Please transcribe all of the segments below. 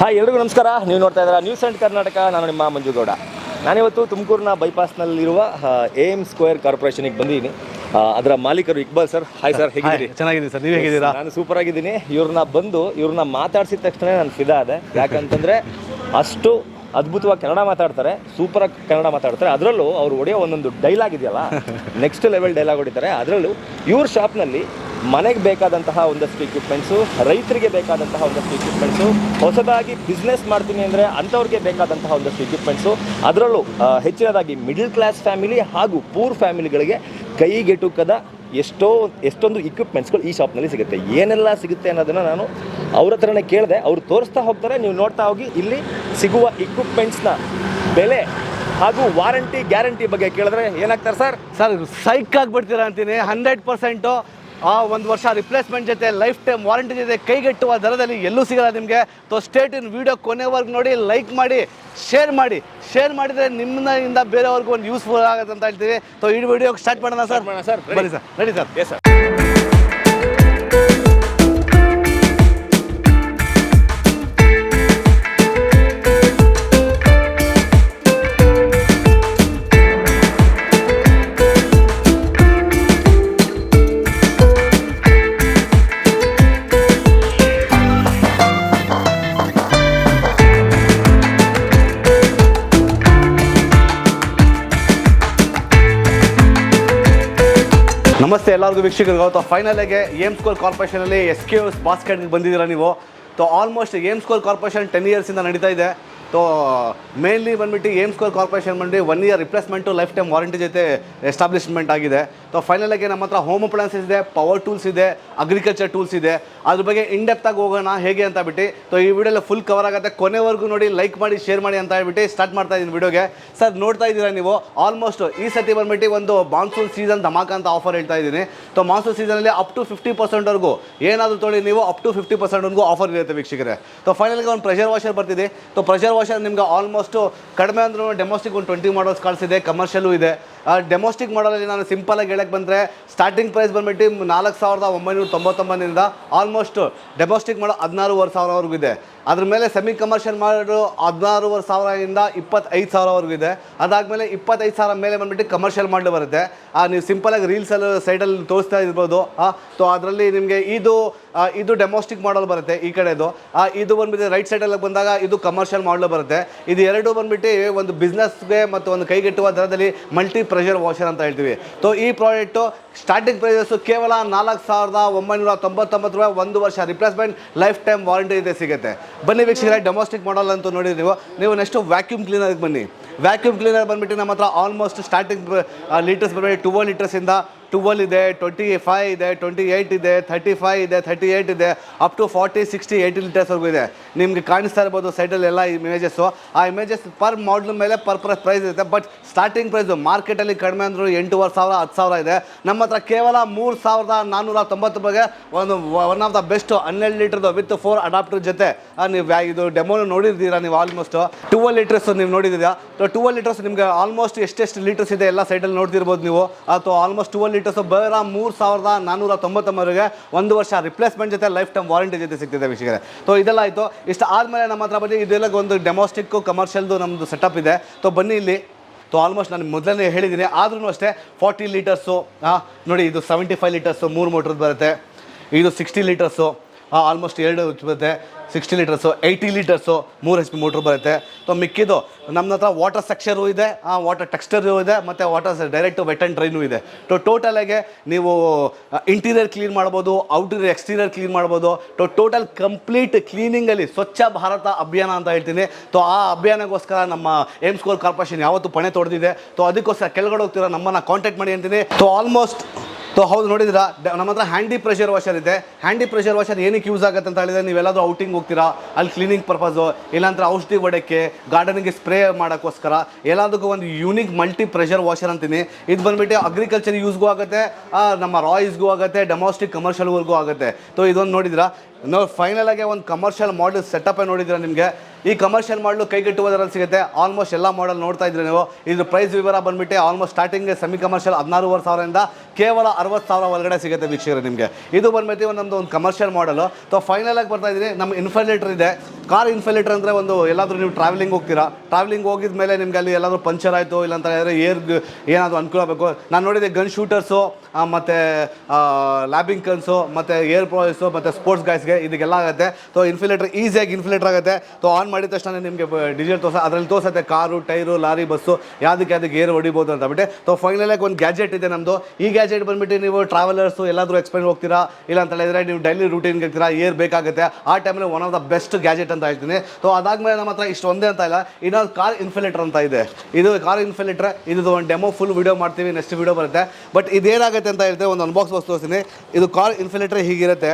Hi ಎಲ್ರಿಗೂ ನಮಸ್ಕಾರ. ನೀವು ನೋಡ್ತಾ ಇದ್ದೀರಾ ನ್ಯೂಸ್ ಆ್ಯಂಡ್ ಕರ್ನಾಟಕ ನಾನು ನಿಮ್ಮ ಮಂಜುಗೌಡ. ನಾನಿವತ್ತು ತುಮಕೂರಿನ ಬೈಪಾಸ್ನಲ್ಲಿರುವ ಏಮ್ ಎಂ ಸ್ಕ್ವೇರ್ ಕಾರ್ಪೊರೇಷನಿಗೆ ಬಂದಿದ್ದೀನಿ. ಅದರ ಮಾಲೀಕರು ಇಕ್ಬಾಲ್ ಸರ್. ಹಾಯ್ ಸರ್ ಹೇಗಿದ್ದೀರಿ? ಚೆನ್ನಾಗಿದ್ದೀನಿ ಸರ್. ನೀವು ಹೇಗಿದ್ದೀರಾ? ನಾನು ಸೂಪರ್ ಆಗಿದ್ದೀನಿ. ಇವ್ರನ್ನ ಬಂದು ಇವ್ರನ್ನ ಮಾತಾಡಿಸಿದ ತಕ್ಷಣ ನಾನು ಫಿದಾ ಅದೆ ಯಾಕಂತಂದರೆ ಅಷ್ಟು ಅದ್ಭುತವಾಗಿ ಕನ್ನಡ ಮಾತಾಡ್ತಾರೆ ಸೂಪರ್ ಆಗಿ ಕನ್ನಡ ಮಾತಾಡ್ತಾರೆ. ಅದರಲ್ಲೂ ಅವ್ರು ಹೊಡೆಯೋ ಒಂದೊಂದು ಡೈಲಾಗ್ ಇದೆಯಲ್ಲ ನೆಕ್ಸ್ಟ್ ಲೆವೆಲ್ ಡೈಲಾಗ್ ಹೊಡಿತಾರೆ. ಅದರಲ್ಲೂ ಇವ್ರ ಶಾಪ್ನಲ್ಲಿ ಮನೆಗೆ ಬೇಕಾದಂತಹ ಒಂದಷ್ಟು ಇಕ್ವಿಪ್ಮೆಂಟ್ಸು ರೈತರಿಗೆ ಬೇಕಾದಂತಹ ಒಂದಷ್ಟು ಇಕ್ವಿಪ್ಮೆಂಟ್ಸು ಹೊಸದಾಗಿ ಬಿಸ್ನೆಸ್ ಮಾಡ್ತೀನಿ ಅಂದರೆ ಅಂಥವ್ರಿಗೆ ಬೇಕಾದಂತಹ ಒಂದಷ್ಟು ಇಕ್ವಿಪ್ಮೆಂಟ್ಸು ಅದರಲ್ಲೂ ಹೆಚ್ಚಿನದಾಗಿ ಮಿಡಲ್ ಕ್ಲಾಸ್ ಫ್ಯಾಮಿಲಿ ಹಾಗೂ ಪೂರ್ ಫ್ಯಾಮಿಲಿಗಳಿಗೆ ಕೈಗೆಟುಕದ ಎಷ್ಟೋ, ಎಷ್ಟೊಂದು ಇಕ್ವಿಪ್ಮೆಂಟ್ಸ್ಗಳು ಈ ಶಾಪ್ನಲ್ಲಿ ಸಿಗುತ್ತೆ. ಏನೆಲ್ಲ ಸಿಗುತ್ತೆ ಅನ್ನೋದನ್ನು ನಾನು ಅವ್ರ ಹತ್ರನೇ ಕೇಳಿದೆ. ಅವ್ರು ತೋರಿಸ್ತಾ ಹೋಗ್ತಾರೆ, ನೀವು ನೋಡ್ತಾ ಹೋಗಿ. ಇಲ್ಲಿ ಸಿಗುವ ಇಕ್ವಿಪ್ಮೆಂಟ್ಸ್ನ ಬೆಲೆ ಹಾಗೂ ವಾರಂಟಿ ಗ್ಯಾರಂಟಿ ಬಗ್ಗೆ ಕೇಳಿದ್ರೆ ಏನಾಗ್ತಾರೆ ಸರ್? ಸರ್ ಸೈಕ್ ಆಗಿಬಿಡ್ತೀರಾ ಅಂತೀನಿ. ಹಂಡ್ರೆಡ್ ಪರ್ಸೆಂಟು ಆ ಒಂದು ವರ್ಷ ರಿಪ್ಲೇಸ್ಮೆಂಟ್ ಜೊತೆ ಲೈಫ್ ಟೈಮ್ ವಾರಂಟಿ ಜೊತೆ ಕೈಗೆಟ್ಟುವ ದರದಲ್ಲಿ ಎಲ್ಲೂ ಸಿಗಲ್ಲ ನಿಮಗೆ. ತೋ ಸ್ಟೇಟ್ ಇನ್ ವಿಡಿಯೋ ಕೊನೆವರೆಗೂ ನೋಡಿ ಲೈಕ್ ಮಾಡಿ ಶೇರ್ ಮಾಡಿ. ಶೇರ್ ಮಾಡಿದರೆ ನಿಮ್ಮಿಂದ ಬೇರೆಯವ್ರಿಗೂ ಒಂದು ಯೂಸ್ಫುಲ್ ಆಗುತ್ತೆ ಅಂತ ಹೇಳ್ತೀವಿ. ಸೊ ಈ ವಿಡಿಯೋ ಸ್ಟಾರ್ಟ್ ಮಾಡೋಣ ಸರ್ ಸರ್. ಬನ್ನಿ sir ready sir yes sir ನಮಸ್ತೆ ಎಲ್ಲರಿಗೂ ವೀಕ್ಷಕರಿಗೆ ಅಥವಾ ಫೈನಲಾಗೆ ಏಮ್ ಸ್ಕೋಲ್ ಕಾರ್ಪೊರೇಷನಲ್ಲಿ ಎಸ್ ಕೆ ಎಸ್ ಬಾಸ್ಕೆಟ್ಗೆ ಬಂದಿದ್ದೀರಾ ನೀವು? So almost M square corporation ten ಇಯರ್ಸಿಂದ ನಡೀತಾ ಇದೆ. ಸೊ ಮೇನ್ಲಿ ಬಂದುಬಿಟ್ಟು ಏಮ್ ಸ್ಕೋರ್ ಕಾರ್ಪೊರೇಷನ್ ಬಂದು one year replacement lifetime warranty ಜೊತೆ ಎಸ್ಟಾಬ್ಲಿಷ್ಮೆಂಟ್ ಆಗಿದೆ. ಸೊ ಫೈನಲಾಗಿ ನಮ್ಮ ಹತ್ರ ಹೋಮ್ ಅಪ್ಲಯನ್ಸಸ್ ಇದೆ ಪವರ್ ಟೂಲ್ಸ್ ಇದೆ ಅಗ್ರಿಕಲ್ಚರ್ ಟೂಲ್ಸ್ ಇದೆ. ಅದ್ರ ಬಗ್ಗೆ ಇನ್ ಡೆಪ್ತ್ ಆಗಿ ಹೋಗೋಣ, ಹೇಗೆ ಅಂತ ಬಿಟ್ಟು. ಸೊ ಈ ವಿಡಿಯೋ ಫುಲ್ ಕವರ್ ಆಗುತ್ತೆ. ಕೊನೆವರೆಗೂ ನೋಡಿ ಲೈಕ್ ಮಾಡಿ ಶೇರ್ ಮಾಡಿ ಅಂತ ಹೇಳ್ಬಿಟ್ಟು ಸ್ಟಾರ್ಟ್ ಮಾಡ್ತಾ ಇದ್ದೀನಿ ವಿಡಿಯೋಗೆ ಸರ್ ನೋಡ್ತಾ ಇದ್ದೀರಾ ನೀವು? ಆಲ್ಮೋಸ್ಟ್ ಈ ಸತಿ ಬಂದ್ಬಿಟ್ಟು ಒಂದು ಮಾನ್ಸೂನ್ ಸೀಸನ್ ಧಮಾಕ ಅಂತ ಆಫರ್ ಹೇಳ್ತಾ ಇದ್ದೀನಿ. ಸೊ ಮಾನ್ಸೂನ್ ಸೀಸನಲ್ಲಿ ಅಪ್ ಟು ಫಿಫ್ಟಿ ಪರ್ಸೆಂಟ್ವರೆಗೂ ಏನಾದರೂ ತೊಳಿ ನೀವು ಅಪ್ ಟು ಫಿಫ್ಟಿ ಪರ್ಸೆಂಟ್ವರೆಗೂ ಆಫರ್ ಇರುತ್ತೆ ವೀಕ್ಷಕರೇ. ಸೊ ಫೈನಲ್ಗೆ ಒಂದು ಪ್ರೆಷರ್ ವಾಷರ್ ಬರ್ತಿದೆ. ಸೊ ಪ್ರೆಷರ್ ವಾಷರ್ ನಿಮ್ಗೆ ಆಲ್ಮೋಸ್ಟ್ ಕಡಿಮೆ ಅಂದ್ರೂ ಡೆಮೋಸ್ಟಿಕ್ ಒಂದು ಟ್ವೆಂಟಿ ಮಾಡಲ್ಸ್ ಕಳಿಸಿದೆ ಕಮರ್ಷಿಯಲು ಇದೆ. ಡೆಮೋಸ್ಟಿಕ್ ಮಾಡಲಲ್ಲಿ ನಾನು ಸಿಂಪಲಾಗಿ ಹೇಳಕ್ಕೆ ಬಂದರೆ ಸ್ಟಾರ್ಟಿಂಗ್ ಪ್ರೈಸ್ ಬಂದ್ಬಿಟ್ಟು ನಾಲ್ಕು ಸಾವಿರದ ಒಂಬೈನೂರ ತೊಂಬತ್ತೊಂಬತ್ತರಿಂದ ಆಲ್ಮೋಸ್ಟ್ ಡೆಮೋಸ್ಟಿಕ್ ಮಾಡೋ ಹದಿನಾರೂವರೆ ಸಾವಿರವರೆಗೂ ಇದೆ. ಅದ್ರ ಮೇಲೆ ಸೆಮಿ ಕಮರ್ಷಿಯಲ್ ಮಾಡೋದು ಹದಿನಾರೂವರೆ ಸಾವಿರದಿಂದ ಇಪ್ಪತ್ತೈದು ಸಾವಿರವರೆಗೂ ಇದೆ. ಅದಾದಮೇಲೆ ಇಪ್ಪತ್ತೈದು ಸಾವಿರ ಮೇಲೆ ಬಂದುಬಿಟ್ಟು ಕಮರ್ಷಿಯಲ್ ಮಾಡಲು ಬರುತ್ತೆ. ನೀವು ಸಿಂಪಲಾಗಿ ರೀಲ್ಸಲ್ಲಿ ಸೈಡಲ್ಲಿ ತೋರಿಸ್ತಾ ಇರ್ಬೋದು. ಸೊ ಅದರಲ್ಲಿ ನಿಮಗೆ ಇದು ಇದು ಡೆಮೋಸ್ಟಿಕ್ ಮಾಡಲು ಬರುತ್ತೆ ಈ ಕಡೆದು. ಇದು ಬಂದುಬಿಟ್ಟು ರೈಟ್ ಸೈಡಲ್ಲಿ ಬಂದಾಗ ಇದು ಕಮರ್ಷಿಯಲ್ ಮಾಡಲು ಬರುತ್ತೆ. ಇದು ಎರಡು ಬಂದುಬಿಟ್ಟು ಒಂದು ಬಿಸ್ನೆಸ್ಗೆ ಮತ್ತು ಒಂದು ಕೈಗೆಟ್ಟುವ ದರದಲ್ಲಿ ಮಲ್ಟಿ ಪ್ರೆಷರ್ ವಾಷರ್ ಅಂತ ಹೇಳ್ತೀವಿ. ಸೊ ಈ ಪ್ರಾಡಕ್ಟು ಸ್ಟಾರ್ಟಿಂಗ್ ಪ್ರೈಸಸ್ಸು ಕೇವಲ ನಾಲ್ಕು ಸಾವಿರದ ಒಂಬೈನೂರ ತೊಂಬತ್ತೊಂಬತ್ತು ರೂಪಾಯಿ ಒಂದು ವರ್ಷ ರಿಪ್ಲೇಸ್ಮೆಂಟ್ ಲೈಫ್ ಟೈಮ್ ವಾರಂಟಿ ಇದೆ ಸಿಗುತ್ತೆ. ಬನ್ನಿ ವೀಕ್ಷಕರ ಡೊಮೆಸ್ಟಿಕ್ ಮಾಡಲ್ ಅಂತ ನೋಡಿರಿ ನೀವು ನೀವು ನೆಕ್ಸ್ಟ್ ವ್ಯಾಕ್ಯೂಮ್ ಕ್ಲೀನರ್ಗೆ ಬನ್ನಿ. ವ್ಯಾಕ್ಯೂಮ್ ಕ್ಲೀನರ್ ಬಂದ್ಬಿಟ್ಟು ನಮ್ಮ ಹತ್ರ ಆಲ್ಮೋಸ್ಟ್ ಸ್ಟಾರ್ಟಿಂಗ್ ಲೀಟರ್ಸ್ ಬಂದ್ಬಿಟ್ಟು ಟುವೆಲ್ ಲೀಟರ್ಸಿಂದ ಟುವೆಲ್ ಇದೆ ಟ್ವೆಂಟಿ ಫೈವ್ ಇದೆ ಟ್ವೆಂಟಿ ಏಯ್ಟ್ ಇದೆ ಥರ್ಟಿ ಫೈವ್ ಇದೆ ಥರ್ಟಿ ಏಯ್ಟ್ ಇದೆ up to forty sixty eighty ಲೀಟರ್ಸ್ವರೆಗೂ ಇದೆ. ನಿಮಗೆ ಕಾಣಿಸ್ತಾ ಇರ್ಬೋದು ಸೈಡಲ್ಲಿ ಎಲ್ಲ ಇಮೇಜಸ್ಸು ಆ ಇಮೇಜಸ್ ಪರ್ ಮಾಡಲ್ ಮೇಲೆ ಪರ್ ಪ್ರೈಸ್ ಇರುತ್ತೆ. ಬಟ್ ಸ್ಟಾರ್ಟಿಂಗ್ ಪ್ರೈಸು ಮಾರ್ಕೆಟಲ್ಲಿ ಕಡಿಮೆ ಅಂದರೂ ಎಂಟೂವರೆ ಸಾವಿರ, ಹತ್ತು ಸಾವಿರ ಇದೆ. ನಮ್ಮ ಹತ್ರ ಕೇವಲ ಮೂರು ಸಾವಿರದ ನಾನ್ನೂರ ತೊಂಬತ್ತು ಬಗ್ಗೆ ಒಂದು ಒನ್ ಆಫ್ ದ ಬೆಸ್ಟ್ ಹನ್ನೆರಡು ಲೀಟರ್ದು ವಿತ್ ಫೋರ್ ಅಡಾಪ್ಟರ್ ಜೊತೆ. ನೀವು ಇದು ಡೆಮೋನು ನೋಡಿದ್ದೀರಾ ನೀವು ಆಲ್ಮೋಸ್ಟ್ ಟುವೆಲ್ ಲೀಟರ್ಸ್ ನೀವು ನೋಡಿದ್ದೀರಾ? ಟುವೆಲ್ ಲೀಟರ್ಸ್ ನಿಮಗೆ ಆಲ್ಮೋಸ್ಟ್ ಎಷ್ಟೆಷ್ಟು ಲೀಟರ್ಸ್ ಇದೆ ಎಲ್ಲ ಸೈಡಲ್ಲಿ ನೋಡ್ತಿರ್ಬೋದು ನೀವು. ಅಥವಾ ಆಲ್ಮೋಸ್ಟ್ ಟುವೆಲ್ ಲೀಟರ್ಸ್ ಬರ ಮೂರು ಸಾವಿರದ ನಾನ್ನೂರ ತೊಂಬತ್ತೊಂಬರಿಗೆ ಒಂದು ವರ್ಷ ರಿಪ್ಲೇಸ್ಮೆಂಟ್ ಜೊತೆ ಲೈಫ್ ಟೈಮ್ ವಾರಂಟಿ ಜೊತೆ ಸಿಗ್ತಿದೆ ವಿಷಯ ಸೊ ಇದೆಲ್ಲ ಆಯಿತು. ಇಷ್ಟು ಆದಮೇಲೆ ನಮ್ಮ ಹತ್ರ ಬಂದು ಇದೆಲ್ಲ ಒಂದು ಡೆಮೋಸ್ಟಿಕ್ಕು ಕಮರ್ಷಿಯಲ್ದು ನಮ್ಮದು ಸೆಟಪ್ ಇದೆ. ಸೊ ಬನ್ನಿ ಇಲ್ಲಿ. ಸೊ ಆಲ್ಮೋಸ್ಟ್ ನಾನು ಮೊದಲನೇ ಹೇಳಿದ್ದೀನಿ. ಆದ್ರೂ ಅಷ್ಟೇ ಫಾರ್ಟಿ ಲೀಟರ್ಸು ನೋಡಿ ಇದು ಸೆವೆಂಟಿ ಫೈವ್ ಲೀಟರ್ಸು ಮೂರು ಮೋಟ್ರದ್ದು ಬರುತ್ತೆ. ಇದು ಸಿಕ್ಸ್ಟಿ ಲೀಟರ್ಸು ಆಲ್ಮೋಸ್ಟ್ ಎರಡು ಬರುತ್ತೆ. ಸಿಕ್ಸ್ಟಿ ಲೀಟರ್ಸು ಏಯ್ಟಿ ಲೀಟರ್ಸು ಮೂರು ಎಚ್ ಪಿ ಮೋಟ್ರ್ ಬರುತ್ತೆ. ಸೊ ಮಿಕ್ಕಿದ್ದು ನಮ್ಮ ಹತ್ರ ವಾಟರ್ ಸೆಕ್ಷರು ಇದೆ, ಆ ವಾಟರ್ ಟೆಕ್ಸ್ಟರು ಇದೆ, ಮತ್ತು water direct wet and drain ಇದೆ. ಸೊ ಟೋಟಲಾಗಿ ನೀವು ಇಂಟೀರಿಯರ್ ಕ್ಲೀನ್ ಮಾಡ್ಬೋದು ಔಟೀರಿಯರ್ ಎಕ್ಸ್ಟೀರಿಯರ್ ಕ್ಲೀನ್ ಮಾಡ್ಬೋದು. ಸೊ ಟೋಟಲ್ ಕಂಪ್ಲೀಟ್ ಕ್ಲೀನಿಂಗಲ್ಲಿ ಸ್ವಚ್ಛ ಭಾರತ ಅಭಿಯಾನ ಅಂತ ಹೇಳ್ತೀನಿ. ಸೊ ಆ ಅಭಿಯಾನಗೋಸ್ಕರ ನಮ್ಮ ಏಮ್ ಸ್ಕೋರ್ ಕಾರ್ಪೊರೇಷನ್ ಯಾವತ್ತೂ ಪಣೆ ತೊಡೆದಿದೆ. ಸೊ ಅದಕ್ಕೋಸ್ಕರ ಕೆಳಗಡೆ ಹೋಗ್ತಿರೋ, ನಮ್ಮನ್ನು ಕಾಂಟ್ಯಾಕ್ಟ್ ಮಾಡಿ ಅಂತೀನಿ. ಸೊ ಆಲ್ಮೋಸ್ಟ್ ಸೊ ಹೌದು ನೋಡಿದ್ರಾ ನಮ್ಮ ಹತ್ರ ಹ್ಯಾಂಡಿ ಪ್ರೆಷರ್ ವಾಷರ್ ಇದೆ. ಹ್ಯಾಂಡಿ ಪ್ರೆಷರ್ ವಾಷರ್ ಏನಕ್ಕೆ ಯೂಸ್ ಆಗುತ್ತೆ ಅಂತ ಹೇಳಿದ್ರೆ ನೀವೆಲ್ಲಾದರೂ ಔಟಿಂಗ್ ಹೋಗ್ತೀರಾ? ಅಲ್ಲಿ ಕ್ಲೀನಿಂಗ್ ಪರ್ಪಸು ಇಲ್ಲಾಂದ್ರೆ ಔಷಧಿ ಹೊಡಕ್ಕೆ ಗಾರ್ಡನಿಗೆ ಸ್ಪ್ರೇ ಮಾಡೋಕ್ಕೋಸ್ಕರ ಎಲ್ಲದಕ್ಕೂ ಒಂದು ಯೂನಿಕ್ ಮಲ್ಟಿ ಪ್ರೆಷರ್ ವಾಷರ್ ಅಂತೀನಿ. ಇದು ಬಂದುಬಿಟ್ಟು ಅಗ್ರಿಕಲ್ಚರ್ ಯೂಸ್ಗೂ ಆಗುತ್ತೆ ನಮ್ಮ ರಾಯ್ಸ್ಗೂ ಆಗುತ್ತೆ ಡೊಮೆಸ್ಟಿಕ್ ಕಮರ್ಷಿಯಲ್ವರೆಗೂ ಆಗುತ್ತೆ. ಸೊ ಇದೊಂದು ನೋಡಿದಿರಾ ನಾವು ಫೈನಲ್ ಒಂದು ಕಮರ್ಷಿಯಲ್ ಮಾಡಲ್ ಸೆಟಪ್ ನೋಡಿದ್ರೆ ನಿಮಗೆ? ಈ ಕಮರ್ಷಿಯಲ್ ಮಾಡಲು ಕೈಗೆಟುವುದರಲ್ಲಿ ಸಿಗುತ್ತೆ. ಆಲ್ಮೋಸ್ಟ್ ಎಲ್ಲ ಮಾಡಲ್ ನೋಡ್ತಾ ಇದ್ರೆ ನೀವು? ಇದ್ರ ಪ್ರೈಸ್ ವಿವರ ಬಂದ್ಬಿಟ್ಟು ಆಲ್ಮೋಸ್ಟ್ ಸ್ಟಾರ್ಟಿಂಗ್ ಸೆಮಿ ಕಮರ್ಷಿಯಲ್ ಹದಿನಾರೂವರೆ ಸಾವಿರದಿಂದ ಕೇವಲ ಅರವತ್ತು ಸಾವಿರ ಒಳಗಡೆ ಸಿಗುತ್ತೆ ವೀಕ್ಷಕರು ನಿಮಗೆ. ಇದು ಬಂದ್ಬಿಟ್ಟು ನಮ್ಮದು ಒಂದು ಕಮರ್ಷಿಯಲ್ ಮಾಡಲು ಸೊ ಫೈನಲ್ ಆಗಿ ಬರ್ತಾ ಇದ್ದೀನಿ ನಮ್ಮ ಇನ್ಫಲೇಟರ್ ಇದೆ. ಕಾರ್ ಇನ್ಫಲೇಟರ್ ಅಂದರೆ ಒಂದು ಎಲ್ಲಾದರೂ ನೀವು ಟ್ರಾವೆಲಿಂಗ್ ಹೋಗ್ತೀರಾ? ಟ್ರಾವೆಲಿಂಗ್ ಹೋಗಿದ ಮೇಲೆ ನಿಮಗೆ ಅಲ್ಲಿ ಎಲ್ಲಾದರೂ ಪಂಚರ್ ಆಯಿತು ಇಲ್ಲ ಅಂತ ಹೇಳಿದ್ರೆ ಏರ್ ಏನಾದರೂ ಅನುಕೂಲ ನಾನು ನೋಡಿದೆ ಗನ್ ಶೂಟರ್ಸು ಮತ್ತು ಲ್ಯಾಬಿಂಗ್ ಕನ್ಸು ಮತ್ತು ಏರ್ ಪ್ರಾಯ್ಸು ಮತ್ತು ಸ್ಪೋರ್ಟ್ಸ್ ಗಾಯ್ಸ್ಗೆ ಇದಕ್ಕೆಲ್ಲ ಆಗುತ್ತೆ. ಸೊ ಇನ್ಫಿಲೇಟರ್ ಈಸಿಯಾಗಿ ಇನ್ಫಿಲೇಟರ್ ಆಗುತ್ತೆ. ಸೊ ಆನ್ ಮಾಡಿದ ತಕ್ಷಣ ನಿಮಗೆ ಡಿಜಿಟಲ್ ತೋರ್ಸ, ಅದರಲ್ಲಿ ತೋರಿಸುತ್ತೆ ಕಾರು, ಟೈರು, ಲಾರಿ, ಬಸ್ಸು, ಯಾವುದಕ್ಕೆ ಅದಕ್ಕೆ ಏರ್ ಹೊಡಿಬೋದು ಅಂತ ಬಿಟ್ಟು. ಸೊ ಫೈನಲ್ ಆಗಿ ಒಂದು ಗ್ಯಾಜೆಟ್ ಇದೆ ನಮ್ಮದು ಈ ಗ್ಯಾಜೆಟ್ ಬಂದುಬಿಟ್ಟು ನೀವು ಟ್ರಾವೆಲರ್ಸು ಎಲ್ಲಾದರೂ ಎಕ್ಸ್ಪೆಂಡ್ ಹೋಗ್ತೀರಾ? ಇಲ್ಲ ಅಂತ ಹೇಳಿದ್ರೆ ನೀವು ಡೈಲಿ ರೂಟೀನ್ಗೆ ಇರ್ತೀರಾ? ಏರ್ ಬೇಕಾಗುತ್ತೆ. ಆ ಟೈಮಲ್ಲಿ one of the best gadget ಅಂತ ಹೇಳ್ತೀನಿ. ಸೊ ಅದಾದಮೇಲೆ ನಮ್ಮ ಹತ್ರ ಇಷ್ಟು ಒಂದೇ ಅಂತ ಇಲ್ಲ. ಇನ್ನೊಂದು ಕಾರ್ ಇನ್ಫಿಲೇಟರ್ ಅಂತ ಇದೆ. ಇದು ಕಾರ್ ಇನ್ಫಿಲೇಟರ್ ಇದು ಒಂದು ಡೆಮೋ ಫುಲ್ ವಿಡಿಯೋ ಮಾಡ್ತೀವಿ ನೆಕ್ಸ್ಟ್ ವಿಡಿಯೋ ಬರುತ್ತೆ. ಬಟ್ ಇದೇನಾಗುತ್ತೆ ಅಂತ ಹೇಳ್ತೇವೆ ಒಂದು ಅನ್ಬಾಕ್ಸ್ ಬಾಕ್ಸ್ ತೋರಿಸ್ತೀನಿ. ಇದು ಕಾರ್ ಇನ್ಫಿಲೇಟರ್ ಹೀಗಿರುತ್ತೆ.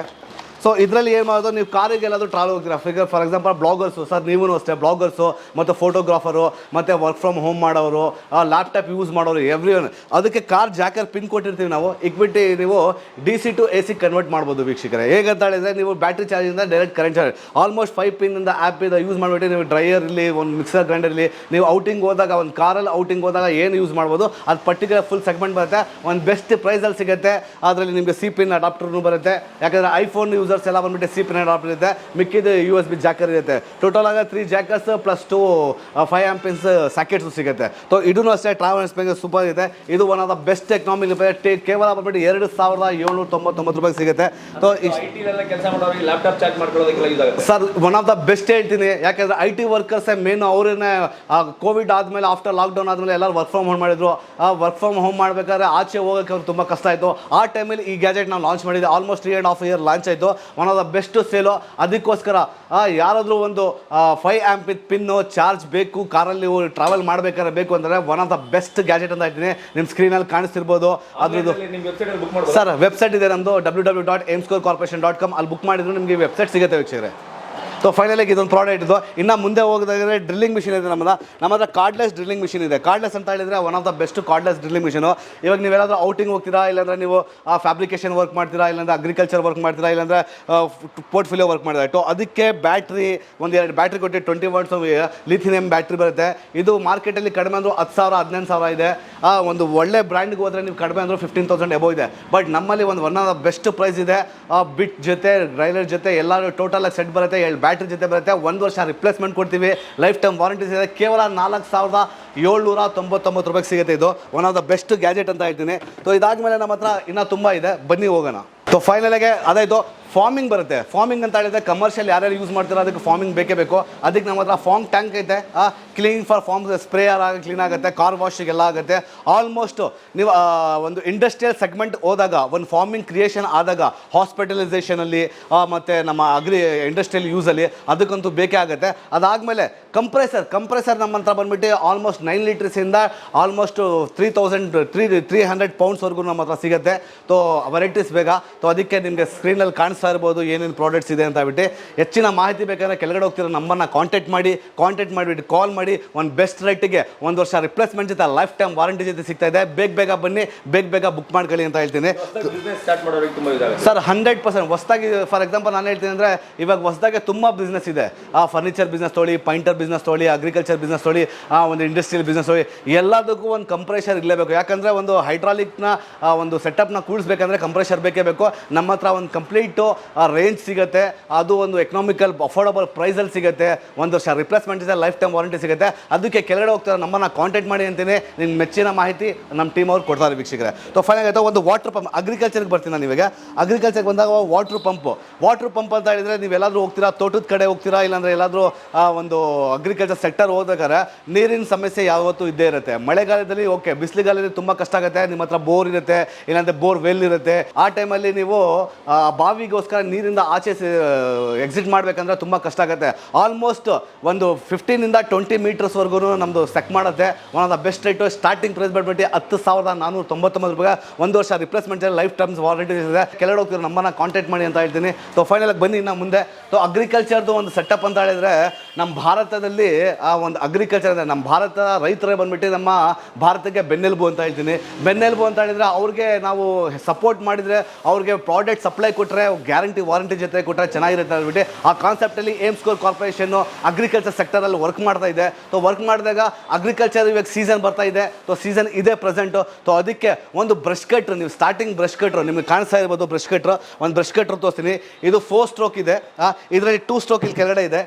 ಸೊ ಇದರಲ್ಲಿ ಏನು ಮಾಡೋದು? ನೀವು ಕಾರಿಗೆ ಎಲ್ಲಾದರೂ ಟ್ರಾವೆಲ್ ಹೋಗ್ತೀರಾ? Figure for example bloggers sir ನೀವೂ ಅಷ್ಟೇ ಬ್ಲಾಗರ್ಸು ಮತ್ತು ಫೋಟೋಗ್ರಾಫರು ಮತ್ತು ವರ್ಕ್ ಫ್ರಮ್ ಹೋಮ್ ಮಾಡೋರು ಲ್ಯಾಪ್ಟಾಪ್ ಯೂಸ್ ಮಾಡೋರು ಎವ್ರಿ ಒನ್ ಅದಕ್ಕೆ ಕಾರ್ ಜಾಕರ್ ಪಿನ್ ಕೊಟ್ಟಿರ್ತೀವಿ ನಾವು. ಇಕ್ವಿಟಿ ನೀವು D C to A C convert ಮಾಡ್ಬೋದು ವೀಕ್ಷಕರೇ. ಹೇಗಂತ ಹೇಳಿದ್ರೆ, ನೀವು battery ಚಾರ್ಜಿಂದ direct current charge almost five ಪಿನ್ನಿಂದ app ಇದೆ ಯೂಸ್ ಮಾಡಿಬಿಟ್ಟು ನೀವು ಡ್ರೈಯರ್ ಇರಲಿ, ಒಂದು ಮಿಕ್ಸರ್ ಗ್ರೈಂಡರ್ ಇರಲಿ, ನೀವು ಔಟಿಂಗ್ ಹೋದಾಗ, ಒಂದು ಕಾರಲ್ಲಿ ಔಟಿಂಗ್ ಹೋದಾಗ ಏನು ಯೂಸ್ ಮಾಡ್ಬೋದು? ಅದು ಪರ್ಟಿಕ್ಯುಲರ್ ಫುಲ್ ಸೆಗ್ಮೆಂಟ್ ಬರುತ್ತೆ. ಒಂದು ಬೆಸ್ಟ್ ಪ್ರೈಸಲ್ಲಿ ಸಿಗುತ್ತೆ. ಅದರಲ್ಲಿ ನಿಮಗೆ ಸಿ ಪಿನ್ ಅಡಾಪ್ಟರ್ನು ಬರುತ್ತೆ. ಯಾಕಂದರೆ ಐಫೋನ್ ಯೂಸರ್ಸ್ ಎಲ್ಲ ಬಂದ್ಬಿಟ್ಟು ಸಿ ಪಿನ್ ಆಪ್ ಇರುತ್ತೆ ಮಿಕ್ಕಿದ ಯು ಎಸ್ ಬಿ ಜಾಕರ್ ಇರುತ್ತೆ. ಟೋಟಲ್ ಆಗ three ಜಾಕರ್ಸ್ plus two five ಆಂಪಿನ್ಸ್ sockets ಸಿಗುತ್ತೆ. ಸೊ ಇದೂ ಅಷ್ಟೇ ಟ್ರಾವೆಲ್ ಎಕ್ಸ್ಪೆನ್ಸ್ ಸೂಪರ್ ಇದೆ ಇದು one of the best economic ಕೇವಲ ಬಂದ್ಬಿಟ್ಟು ಎರಡು ಸಾವಿರದ ಏಳ್ನೂರ ತೊಂಬತ್ತೊಂಬತ್ತು ರೂಪಾಯಿ ಸಿಗುತ್ತೆ so laptop charge ಮಾಡ್ಕೊಳ್ಳೋದಕ್ಕೆಲ್ಲ sir one of the best ಹೇಳ್ತೀನಿ. ಯಾಕಂದ್ರೆ ಐ ಟಿ ವರ್ಕರ್ಸ್ ಮೇನ್ ಅವ್ರನ್ನೇ ಕೋವಿಡ್ ಆದಮೇಲೆ ಆಫ್ಟರ್ ಲಾಕ್ಡೌನ್ ಆದಮೇಲೆ ಎಲ್ಲರೂ ವರ್ಕ್ ಫ್ರಮ್ ಹೋಮ್ ಮಾಡಿದ್ರು. ಆ ವರ್ಕ್ ಫ್ರಮ್ ಹೋಮ್ ಮಾಡಬೇಕಾದ್ರೆ ಆಚೆ ಹೋಗೋಕೆ ಅವ್ರಿಗೆ ತುಂಬ ಕಷ್ಟ ಆಯಿತು. ಆ ಟೈಮಲ್ಲಿ ಈ ಗ್ಯಾಜೆಟ್ ನಾವು ಲಾಂಚ್ ಮಾಡಿದ್ದೆ almost three and half year launch ಆಯಿತು. One of the best sale ಅದಕ್ಕೋಸ್ಕರ ಯಾರಾದರೂ ಒಂದು ಫೈವ್ ಆ್ಯಂಪ್ ಪಿನ್ನು ಚಾರ್ಜ್ ಬೇಕು ಕಾರಲ್ಲಿ ಟ್ರಾವೆಲ್ ಮಾಡಬೇಕಾದ್ರೆ ಬೇಕು ಅಂದರೆ one of the best gadget ಅಂತ ಇದ್ದೀನಿ ನಿಮ್ಮ ಸ್ಕ್ರೀನಲ್ಲಿ ಕಾಣಿಸ್ತಿರ್ಬೋದು. ಅದ್ರದ್ದು ಸರ್ ವೆಬ್ಸೈಟ್ ಇದೆ ನಮ್ಮದು W W dot M score corporation dot com ಅಲ್ಲಿ ಬುಕ್ ಮಾಡಿದ್ರು ನಿಮಗೆ ವೆಬ್ಸೈಟ್ ಸಿಗುತ್ತೆ ವೀಕ್ಷಕರೇ. ಸೊ ಫೈನಲಾಗಿ ಇದೊಂದು ಪ್ರಾಡಕ್ಟ್ ಇದು. ಇನ್ನು ಮುಂದೆ ಹೋಗೋದಾದ್ರೆ ಡ್ರಿಲ್ಲಿಂಗ್ ಮಿಷಿನ್ ಇದೆ ನಮ್ಮದ. ನಮ್ಮ ಕಾರ್ಡ್ಲೆಸ್ ಡ್ರಿಲ್ಲಿಂಗ್ ಮಿಷಿನ್ ಇದೆ. ಕಾರ್ಡ್ಲೆಸ್ ಅಂತ ಹೇಳಿದ್ರೆ one of the best cordless drilling machine ಇವಾಗ ನೀವೆಲ್ಲಾದ್ರೂ ಔಟಿಂಗ್ ಹೋಗ್ತೀರಾ, ಇಲ್ಲಾಂದ್ರೆ ನೀವು ಫ್ಯಾಬ್ರಿಕೇಷನ್ ವರ್ಕ್ ಮಾಡ್ತೀರಾ, ಇಲ್ಲಾಂದ್ರೆ ಅಗ್ರಿಕಲ್ಚರ್ ವರ್ಕ್ ಮಾಡ್ತೀರಾ, ಇಲ್ಲಾಂದ್ರೆ ಪೋರ್ಟ್ಫೋಲಿಯೋ ವರ್ಕ್ ಮಾಡಿದ್ರೆ ಟು ಅದಕ್ಕೆ ಬ್ಯಾಟ್ರಿ ಒಂದು ಎರಡು ಬ್ಯಾಟ್ರಿ ಕೊಟ್ಟು ಟ್ವೆಂಟಿ ವರ್ಡ್ಸ್ ಲಿಥಿನಿಯಂ ಬ್ಯಾಟ್ರಿ ಬರುತ್ತೆ. ಇದು ಮಾರ್ಕೆಟಲ್ಲಿ ಕಡಿಮೆ ಅಂದರೂ ಹತ್ತು ಸಾವಿರ, ಹದಿನೆಂಟು ಸಾವಿರ ಇದೆ. ಆ, ಒಂದು ಒಳ್ಳೆ ಬ್ರ್ಯಾಂಡ್ಗೆ ಹೋದರೆ ನೀವು ಕಡಿಮೆ ಅಂದರೂ ಫಿಫ್ಟೀನ್ ತೌಸಂಡ್ ಎಬೋ ಇದೆ. ಬಟ್ ನಮ್ಮಲ್ಲಿ ಒಂದು one of the best price ಇದೆ. ಆ ಬಿಟ್ ಜೊತೆ ರೈಲರ್ ಜೊತೆ ಎಲ್ಲರೂ ಟೋಟಲ್ ಸೆಟ್ ಬರುತ್ತೆ. ಎರಡು ಬ್ಯಾಟ್ರಿ ಜೊತೆ ಬರುತ್ತೆ. ಒಂದು ವರ್ಷ ರಿಪ್ಲೇಸ್ಮೆಂಟ್ ಕೊಡ್ತೀವಿ. ಲೈಫ್ ಟೈಮ್ ವಾರಂಟಿ ಸಿಗುತ್ತೆ ಕೇವಲ ನಾಲ್ಕು ಸಾವಿರದ ಏಳ್ನೂರ ತೊಂಬತ್ತೊಂಬತ್ತು ರೂಪಾಯಿಗೆ ಸಿಗುತ್ತೆ ಇದು. One of the best gadget ಅಂತ ಹೇಳ್ತೀನಿ. ಸೊ ಇದಾದಮೇಲೆ ನಮ್ಮ ಹತ್ರ ಇನ್ನೂ ತುಂಬ ಇದೆ. ಬನ್ನಿ ಹೋಗೋಣ. ಸೊ ಫೈನಲಾಗೆ ಅದಾಯಿತು ಫಾರ್ಮಿಂಗ್ ಬರುತ್ತೆ. ಫಾರ್ಮಿಂಗ್ ಅಂತ ಹೇಳಿದ್ರೆ ಕಮರ್ಷಿಯಲ್ ಯಾರ್ಯಾರು ಯೂಸ್ ಮಾಡ್ತಾರೋ ಅದಕ್ಕೆ ಫಾರ್ಮಿಂಗ್ ಬೇಕೇ ಬೇಕು. ಅದಕ್ಕೆ ನಮ್ಮ ಹತ್ರ ಫಾರ್ಮ್ ಟ್ಯಾಂಕ್ ಐತೆ. ಕ್ಲೀನ್ ಫಾರ್ ಫಾರ್ಮ್ ಸ್ಪ್ರೇಯರ್ ಆಗಿ ಕ್ಲೀನ್ ಆಗುತ್ತೆ ಕಾರ್ ವಾಶಿಗೆಲ್ಲ ಆಗುತ್ತೆ. ಆಲ್ಮೋಸ್ಟ್ ನೀವು ಒಂದು ಇಂಡಸ್ಟ್ರಿಯಲ್ ಸೆಗ್ಮೆಂಟ್ ಹೋದಾಗ, ಒಂದು ಫಾರ್ಮಿಂಗ್ ಕ್ರಿಯೇಷನ್ ಆದಾಗ ಹಾಸ್ಪಿಟಲೈಸೇಷನಲ್ಲಿ ಮತ್ತು ನಮ್ಮ ಅಗ್ರಿ ಇಂಡಸ್ಟ್ರಿಯಲ್ ಯೂಸಲ್ಲಿ ಅದಕ್ಕಂತೂ ಬೇಕೇ ಆಗುತ್ತೆ. ಅದಾದಮೇಲೆ ಕಂಪ್ರೆಸರ್ ಕಂಪ್ರೆಸರ್ ನಮ್ಮ ಹತ್ರ ಬಂದ್ಬಿಟ್ಟು almost nine ಲೀಟರ್ಸಿಂದ almost three thousand three three hundred ಪೌಂಡ್ಸ್ವರೆಗೂ ನಮ್ಮ ಹತ್ರ ಸಿಗುತ್ತೆ. ಸೊ ವೆರೈಟೀಸ್ ಬೇಗ. ಸೊ ಅದಕ್ಕೆ ನಿಮಗೆ ಸ್ಕ್ರೀನಲ್ಲಿ ಕಾಣಿಸ್ತಾ ಇರ್ಬೋದು ಏನೇನು ಪ್ರಾಡಕ್ಟ್ಸ್ ಇದೆ ಅಂತ ಬಿಟ್ಟು ಹೆಚ್ಚಿನ ಮಾಹಿತಿ ಬೇಕಂದರೆ ಕೆಳಗಡೆ ಹೋಗ್ತಿರೋ ನಂಬರ್ನ ಕಾಂಟ್ಯಾಕ್ಟ್ ಮಾಡಿ ಕಾಂಟ್ಯಾಕ್ಟ್ ಮಾಡಿಬಿಟ್ಟು ಕಾಲ್ ಮಾಡಿ. ಒಂದು ಬೆಸ್ಟ್ ರೇಟಿಗೆ ಒಂದು ವರ್ಷ ರಿಪ್ಲೇಸ್ಮೆಂಟ್ ಜೊತೆ ಲೈಫ್ ಟೈಮ್ ವಾರಂಟಿ ಜೊತೆ ಸಿಗ್ತಾ ಇದೆ. ಬೇಗ ಬೇಗ ಬನ್ನಿ ಬೇಗ ಬೇಗ ಬುಕ್ ಮಾಡ್ಕೊಳ್ಳಿ ಅಂತ ಹೇಳ್ತೀನಿ. ಸರ್ ಹಂಡ್ರೆಡ್ ಪರ್ಸೆಂಟ್ ಹೊಸದಾಗಿ ಫಾರ್ ಎಕ್ಸಾಂಪಲ್ ನಾನು ಹೇಳ್ತೀನಿ ಅಂದರೆ ಇವಾಗ ಹೊಸದಾಗೆ ತುಂಬ ಬಿಸ್ನೆಸ್ ಇದೆ. ಆ ಫರ್ನಿಚರ್ ಬಿಸ್ನೆಸ್ ತೊಳಿ ಪೈಂಟರ್ ಬಿಸ್ನೆಸ್ ತೊಗೊಳ್ಳಿ ಅಗ್ರಿಕಲ್ಚರ್ ಬಿಸ್ನೆಸ್ ತೊಗೊಳ್ಳಿ, ಆ, ಒಂದು ಇಂಡಸ್ಟ್ರಿಯಲ್ ಬಿಸ್ನೆಸ್ ತೊಗೊಳ್ಳಿ, ಎಲ್ಲದಕ್ಕೂ ಒಂದು ಕಂಪ್ರೆಷರ್ ಇರಲೇಬೇಕು. ಯಾಕಂದರೆ ಒಂದು ಹೈಡ್ರಾಲಿಕ್ನ ಒಂದು ಸೆಟಪ್ನ ಕೂಡಿಸ್ಬೇಕಂದ್ರೆ ಕಂಪ್ರೆಷರ್ ಬೇಕೇ ಬೇಕು. ನಮ್ಮ ಹತ್ರ ಒಂದು ಕಂಪ್ಲೀಟು ರೇಂಜ್ ಸಿಗುತ್ತೆ. ಅದು ಒಂದು ಎಕನಾಮಿಕಲ್ ಅಫೋರ್ಡಬಲ್ ಪ್ರೈಸಲ್ಲಿ ಸಿಗುತ್ತೆ. ಒಂದು ವರ್ಷ ರಿಪ್ಲೇಸ್ಮೆಂಟ್ ಇದೆ ಲೈಫ್ ಟೈಮ್ ವಾರಂಟಿ ಸಿಗುತ್ತೆ. ಅದಕ್ಕೆ ಕೆಳಗಡೆ ಹೋಗ್ತಾರೆ, ನಮ್ಮನ್ನು ಕಾಂಟ್ಯಾಕ್ಟ್ ಮಾಡಿ ಅಂತೀನಿ. ನಿಮ್ಮ ಮೆಚ್ಚಿನ ಮಾಹಿತಿ ನಮ್ಮ ಟೀಮ್ ಅವ್ರು ಕೊಡ್ತಾರೆ ವೀಕ್ಷಕರೇ. ಸೊ ಫೈನಲ್ ಆಗುತ್ತೆ ಒಂದು ವಾಟರ್ ಪಂಪ್ ಅಗ್ರಿಕಲ್ಚರ್ಗೆ ಬರ್ತೀನಿ ನಾನು ಇವಾಗ. ಅಗ್ರಿಕಲ್ಚರ್ಗೆ ಬಂದಾಗ ವಾಟರ್ ಪಂಪ್ ವಾಟರ್ ಪಂಪ್ ಅಂತ ಹೇಳಿದ್ರೆ ನೀವು ಎಲ್ಲಾದರೂ ಹೋಗ್ತೀರಾ, ತೋಟದ ಕಡೆ ಹೋಗ್ತೀರಾ, ಇಲ್ಲಾಂದರೆ ಎಲ್ಲಾದರೂ ಒಂದು ಅಗ್ರಿಕಲ್ಚರ್ ಸೆಕ್ಟರ್ ಹೋಗ್ಬೇಕಾದ್ರೆ ನೀರಿನ ಸಮಸ್ಯೆ ಯಾವತ್ತೂ ಇದ್ದೇ ಇರುತ್ತೆ. ಮಳೆಗಾಲದಲ್ಲಿ ಓಕೆ ಬಿಸಿಲುಗಾಲದಲ್ಲಿ ತುಂಬ ಕಷ್ಟ ಆಗುತ್ತೆ, ನಿಮ್ಮ ಹತ್ರ ಬೋರ್ ಇರುತ್ತೆ, ಇಲ್ಲಾಂದ್ರೆ ಬೋರ್ ವೆಲ್ ಇರುತ್ತೆ. ಆ ಟೈಮಲ್ಲಿ ನೀವು ಬಾವಿಗೋಸ್ಕರ ನೀರಿಂದ ಆಚೆ ಎಕ್ಸಿಟ್ ಮಾಡಬೇಕಂದ್ರೆ ತುಂಬ ಕಷ್ಟ ಆಗುತ್ತೆ. ಆಲ್ಮೋಸ್ಟ್ ಒಂದು ಫಿಫ್ಟೀನಿಂದ ಟ್ವೆಂಟಿ ಮೀಟರ್ಸ್ವರೆಗೂ ನಮ್ಮದು ಸೆಕ್ ಮಾಡುತ್ತೆ. One of the best rate starting price ಬಂದ್ಬಿಟ್ಟು ಹತ್ತು ಸಾವಿರದ ನಾನೂರ ತೊಂಬತ್ತೊಂಬತ್ತು ರೂಪಾಯಿ ಒಂದು ವರ್ಷ ರಿಪ್ಲೇಸ್ಮೆಂಟ್ ಲೈಫ್ ಟರ್ಮ್ಸ್ ವಾರಂಟಿ ಇದೆ ಕೆಲವು ಹೋಗ್ತೀರ ನಮ್ಮನ್ನು ಕಾಂಟ್ಯಾಕ್ಟ್ ಮಾಡಿ ಅಂತ ಹೇಳ್ತೀನಿ. ಸೊ ಫೈನಲಾಗಿ ಬನ್ನಿ ಇನ್ನು ಮುಂದೆ. ಸೊ ಅಗ್ರಿಕಲ್ಚರ್ದು ಒಂದು ಸೆಟಪ್ ಅಂತ ಹೇಳಿದ್ರೆ ನಮ್ಮ ಭಾರತದಲ್ಲಿ ಆ ಒಂದು ಅಗ್ರಿಕಲ್ಚರ್ ಅಂದರೆ ನಮ್ಮ ಭಾರತ ರೈತರೇ ಬಂದ್ಬಿಟ್ಟು ನಮ್ಮ ಭಾರತಕ್ಕೆ ಬೆನ್ನೆಲುಬು ಅಂತ ಹೇಳ್ತೀನಿ. ಬೆನ್ನೆಲುಬು ಅಂತ ಹೇಳಿದರೆ ಅವ್ರಿಗೆ ನಾವು ಸಪೋರ್ಟ್ ಮಾಡಿದರೆ ಅವ್ರಿಗೆ ಪ್ರಾಡಕ್ಟ್ ಸಪ್ಲೈ ಕೊಟ್ಟರೆ ಗ್ಯಾರಂಟಿ ವಾರಂಟಿ ಜೊತೆ ಕೊಟ್ಟರೆ ಚೆನ್ನಾಗಿರುತ್ತೆ ಅಂದ್ಬಿಟ್ಟು ಆ ಕಾನ್ಸೆಪ್ಟಲ್ಲಿ ಏಮ್ ಸ್ಕೋರ್ ಕಾರ್ಪೊರೇಷನ್ನು ಅಗ್ರಿಕಲ್ಚರ್ ಸೆಕ್ಟರಲ್ಲಿ ವರ್ಕ್ ಮಾಡ್ತಾ ಇದೆ. ಸೊ ವರ್ಕ್ ಮಾಡಿದಾಗ ಅಗ್ರಿಕಲ್ಚರ್ ಇವಾಗ ಸೀಸನ್ ಬರ್ತಾ ಇದೆ. ಸೊ ಸೀಸನ್ ಇದೆ ಪ್ರೆಸೆಂಟು ಸೊ ಅದಕ್ಕೆ ಒಂದು ಬ್ರಷ್ ಕಟ್ರು ನೀವು ಸ್ಟಾರ್ಟಿಂಗ್ ಬ್ರಷ್ ಕಟ್ರು ನಿಮಗೆ ಕಾಣಿಸ್ತಾ ಇರ್ಬೋದು ಬ್ರಷ್ ಕಟ್ರು ಒಂದು ಬ್ರಷ್ ಕಟ್ರು ತೋರಿಸ್ತೀನಿ. ಇದು ಫೋರ್ ಸ್ಟ್ರೋಕ್ ಇದೆ. ಇದರಲ್ಲಿ ಟೂ ಸ್ಟ್ರೋಕ್ ಇಲ್ಲಿ ಕೆಳಗಡೆ ಇದೆ.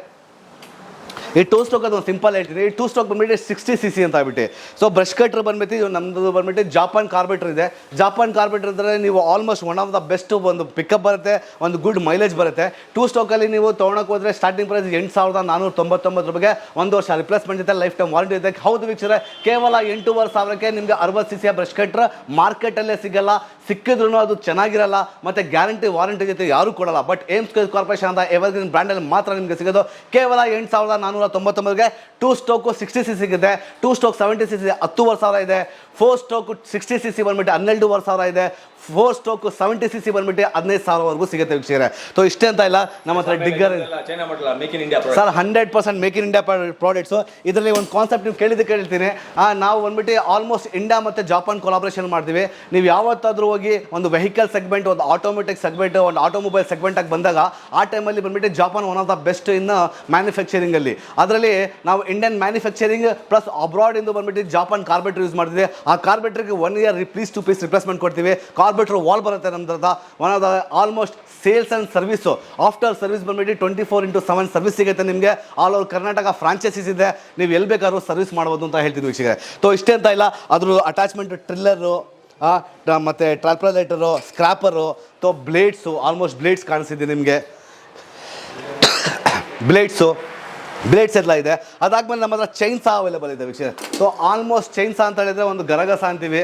ಈ ಟೂ ಸ್ಟೋಕ್ ಅದು ಸಿಂಪಲ್ ಹೇಳ್ತೀನಿ ಈ ಟೂ ಸ್ಟೋಕ್ ಬಂದ್ಬಿಟ್ಟು ಸಿಕ್ಸ್ಟಿ ಸಿ ಸಿ ಅಂತ ಆಗ್ಬಿಟ್ಟು. ಸೊ ಬ್ರಷ್ ಕಟ್ರ್ ಬಂದ್ಬಿಟ್ಟು, ಇದು ನಮ್ಮದು ಬಂದ್ಬಿಟ್ಟು ಜಾಪಾನ್ ಕಾರ್ಬೆಟ್ರ್ ಇದೆ. ಜಾಪಾನ್ ಕಾರ್ಬೆಟ್ರ್ ಅಂದರೆ ನೀವು almost one of the best ಒಂದು ಪಿಕಪ್ ಬರುತ್ತೆ, ಒಂದು ಗುಡ್ ಮೈಲೇಜ್ ಬರುತ್ತೆ. ಟೂ ಸ್ಟೋಕಲ್ಲಿ ನೀವು ತೊಗೊಳಕ್ಕೆ ಹೋದರೆ ಸ್ಟಾರ್ಟಿಂಗ್ ಪ್ರೈಸ್ ಎಂಟು ಸಾವಿರದ ನಾನ್ನೂರ ತೊಂಬತ್ತೊಂಬತ್ತು ರೂಪಾಯಿಗೆ ಒಂದು ವರ್ಷ ರಿಪ್ಲೇಸ್ಮೆಂಟ್ ಇದೆ ಲೈಫ್ ಟೈಮ್ ವಾರಂಟಿ ಇದೆ. ಹೌದು ವೀಕ್ಷಕರೇ, ಕೇವಲ ಎಂಟೂವರೆ ಸಾವಿರಕ್ಕೆ ನಿಮಗೆ ಅರವತ್ತು ಸಿ ಸಿಯ ಬ್ರಷ್ ಕಟ್ರ್ ಮಾರ್ಕೆಟಲ್ಲೇ ಸಿಗಲ್ಲ. ಸಿಕ್ಕಿದ್ರು ಅದು ಚೆನ್ನಾಗಿರಲ್ಲ, ಮತ್ತು ಗ್ಯಾರಂಟಿ ವಾರಂಟಿ ಜೊತೆ ಯಾರೂ ಕೊಡಲ್ಲ. ಬಟ್ ಏಮ್ಸ್ ಕಾರ್ಪೊರೇಷನ್ ಅಂತ ಎವರ್ಗ್ರೀನ್ ಬ್ರ್ಯಾಂಡಲ್ಲಿ ಮಾತ್ರ ನಿಮಗೆ ಸಿಗೋದು. ಕೇವಲ ಎಂಟು ಸಾವಿರದ ನಾನ್ನೂರ ತೊಂಬತ್ತೊಂಬತ್ತಿಗೆ ಟೂ ಸ್ಟೋಕು ಸಿಕ್ಸ್ಟಿ ಸಿ ಸಿಗುತ್ತೆ. Two stroke seventy C C ಹತ್ತುವರೆ ಸಾವಿರ ಇದೆ. Four stroke sixty C C ಬಂದ್ಬಿಟ್ಟು ಹನ್ನೆರಡೂವರೆ ಸಾವಿರ ಇದೆ. Four stroke seventy C C ಬಂದ್ಬಿಟ್ಟು ಹದಿನೈದು ಸಾವಿರವರೆಗೂ ಸಿಗುತ್ತೆ ವೀಕ್ಷಕರೆ. ಸೊ ಇಷ್ಟೇ ಅಂತ ಇಲ್ಲ ನಮ್ಮ ಹತ್ರ digger sir hundred percent make in India products ಇದರಲ್ಲಿ ಒಂದು ಕಾನ್ಸೆಪ್ಟ್ ನೀವು ಕೇಳಿದ್ದು ಕೇಳ್ತೀನಿ ನಾವು ಬಂದ್ಬಿಟ್ಟು ಆಲ್ಮೋಸ್ಟ್ ಇಂಡಿಯಾ ಮತ್ತು ಜಾಪಾನ್ ಕೊಲಾಬ್ರೇಷನ್ ಮಾಡ್ತೀವಿ. ನೀವು ಯಾವತ್ತಾದರೂ ಹೋಗಿ ಒಂದು ವೆಹಿಕಲ್ ಸೆಗ್ಮೆಂಟ್ ಒಂದು ಆಟೋಮೆಟಿಕ್ ಸೆಗ್ಮೆಂಟ್ ಒಂದು ಆಟೋಮೊಬೈಲ್ ಸೆಗ್ಮೆಂಟಾಗಿ ಬಂದಾಗ ಆ ಟೈಮಲ್ಲಿ ಬಂದ್ಬಿಟ್ಟು Japan one of the best in ಮ್ಯಾನುಫ್ಯಾಕ್ಚರಿಂಗಲ್ಲಿ ಅದರಲ್ಲಿ ನಾವು ಇಂಡಿಯನ್ ಮ್ಯಾನುಫ್ಯಾಕ್ಚರಿಂಗ್ ಪ್ಲಸ್ ಅಬ್ರಾಡ್ ಅಬ್ರಾಡಿಂದ ಬಂದ್ಬಿಟ್ಟು ಜಾಪಾನ್ ಕಾರ್ಬೆಟ್ರ್ ಯೂಸ್ ಮಾಡ್ತೀವಿ ಆ ಕಾರ್ಬೆಟ್ರಿಗೆ one year piece to piece replacement ಕೊಡ್ತೀವಿ. ಕಾರ್ಬೇಟ್ರ್ ವಾಲ್ ಬರುತ್ತೆ ನಮ್ದ್ರದ one of the almost sales and service after service ಬಂದ್ಬಿಟ್ಟು twenty four into seven service ಸಿಗುತ್ತೆ ನಿಮಗೆ. ಆಲ್ ಓವರ್ ಕರ್ನಾಟಕ ಫ್ರಾಂಚೈಸಿಸ್ ಇದೆ. ನೀವು ಎಲ್ಲಿ ಬೇಕಾದ್ರೂ ಸರ್ವಿಸ್ ಮಾಡ್ಬೋದು ಅಂತ ಹೇಳ್ತೀನಿ ವೀಕ್ಷಕರೇ. ಸೊ ಇಷ್ಟೇ ಅಂತ ಇಲ್ಲ. ಅದ್ರ ಅಟ್ಯಾಚ್ಮೆಂಟ್ ಟ್ರಿಲ್ಲರು ಮತ್ತು ಟ್ರಾಲ್ಪುಲೇಟರು ಸ್ಕ್ರಾಪರು ತೊ ಬ್ಲೇಡ್ಸು ಆಲ್ಮೋಸ್ಟ್ ಬ್ಲೇಡ್ಸ್ ಕಾಣಿಸಿದೆ ನಿಮಗೆ. ಬ್ಲೇಡ್ಸು ಬ್ಲೇಡ್ಸ್ ಎಲ್ಲ ಇದೆ. ಅದಾದ್ಮೇಲೆ ನಮ್ಮ ಹತ್ರ ಚೈನ್ಸಾ ಅವೈಲೇಬಲ್ ಇದೆ ವೀಕ್ಷಣೆ ಸೊ ಆಲ್ಮೋಸ್ಟ್ ಚೈನ್ಸಾ ಅಂತ ಹೇಳಿದ್ರೆ ಒಂದು ಗರಗಸ ಅಂತೀವಿ.